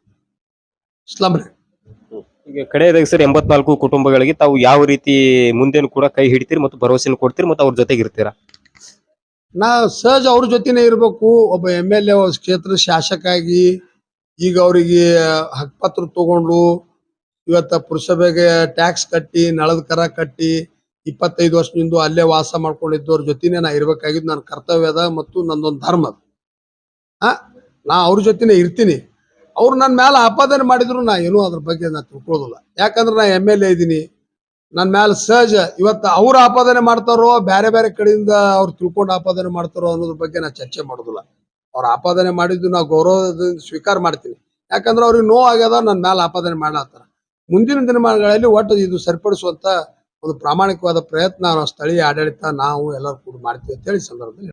ರೀ ಈಗ ಕಡೆಯದಾಗಿ ಸರ್ ಎಂಬತ್ನಾಲ್ಕು ಕುಟುಂಬಗಳಿಗೆ ತಾವು ಯಾವ ರೀತಿ ಮುಂದೇನು ಕೂಡ ಕೈ ಹಿಡಿತೀರಿ ಮತ್ತು ಭರವಸೆ ಕೊಡ್ತೀರಿ ಮತ್ತು ಅವ್ರ ಜೊತೆಗೆ ಇರ್ತೀರಾ? ನಾ ಸಹಜ ಅವ್ರ ಜೊತೆನೇ ಇರಬೇಕು ಒಬ್ಬ ಎಂ ಎಲ್ ಎ ಕ್ಷೇತ್ರ ಶಾಸಕ ಆಗಿ ಈಗ ಅವರಿಗೆ ಹಕ್ಪತ್ರ ತಗೊಂಡು ಇವತ್ತ ಪುರಸಭೆಗೆ ಟ್ಯಾಕ್ಸ್ ಕಟ್ಟಿ ನಳದ ಕರ ಕಟ್ಟಿ ಇಪ್ಪತ್ತೈದು ವರ್ಷದಿಂದ ಅಲ್ಲೇ ವಾಸ ಮಾಡ್ಕೊಂಡಿದ್ದವ್ರ ಜೊತೆನೆ ನಾ ಇರ್ಬೇಕಾಗಿದ್ದು ನನ್ನ ಕರ್ತವ್ಯದ ಮತ್ತು ನಂದೊಂದು ಧರ್ಮ ಅದು. ಆ ನಾ ಅವ್ರ ಜೊತೆನೆ ಇರ್ತೀನಿ. ಅವ್ರು ನನ್ನ ಮೇಲೆ ಆಪಾದನೆ ಮಾಡಿದ್ರು ನಾ ಏನೂ ಅದ್ರ ಬಗ್ಗೆ ನಾ ತಿಳ್ಕೊಳ್ಳೋದಿಲ್ಲ ಯಾಕಂದ್ರೆ ನಾ ಎಂ ಎಲ್ ಎ ಇದ್ದೀನಿ ನನ್ನ ಮೇಲೆ ಸಹಜ ಇವತ್ತು ಅವ್ರು ಆಪಾದನೆ ಮಾಡ್ತಾರೋ ಬೇರೆ ಬೇರೆ ಕಡೆಯಿಂದ ಅವ್ರು ತಿಳ್ಕೊಂಡು ಆಪಾದನೆ ಮಾಡ್ತಾರೋ ಅನ್ನೋದ್ರ ಬಗ್ಗೆ ನಾ ಚರ್ಚೆ ಮಾಡೋದಿಲ್ಲ. ಅವ್ರ ಆಪಾದನೆ ಮಾಡಿದ್ದು ನಾ ಗೌರವದಿಂದ ಸ್ವೀಕಾರ ಮಾಡ್ತೀನಿ. ಯಾಕಂದ್ರೆ ಅವ್ರಿಗೆ ನೋವು ಆಗ್ಯದ ನನ್ನ ಮೇಲೆ ಆಪಾದನೆ ಮಾಡ್ಲಾತ್ತಾರ. ಮುಂದಿನ ದಿನಮಾನಗಳಲ್ಲಿ ಒಟ್ಟು ಇದು ಸರಿಪಡಿಸುವಂತ ಒಂದು ಪ್ರಾಮಾಣಿಕವಾದ ಪ್ರಯತ್ನ ನಾವು ಸ್ಥಳೀಯ ಆಡಳಿತ ನಾವು ಎಲ್ಲರೂ ಕೂಡ ಮಾಡ್ತೀವಿ ಅಂತ ಹೇಳಿ ಈ ಸಂದರ್ಭದಲ್ಲಿ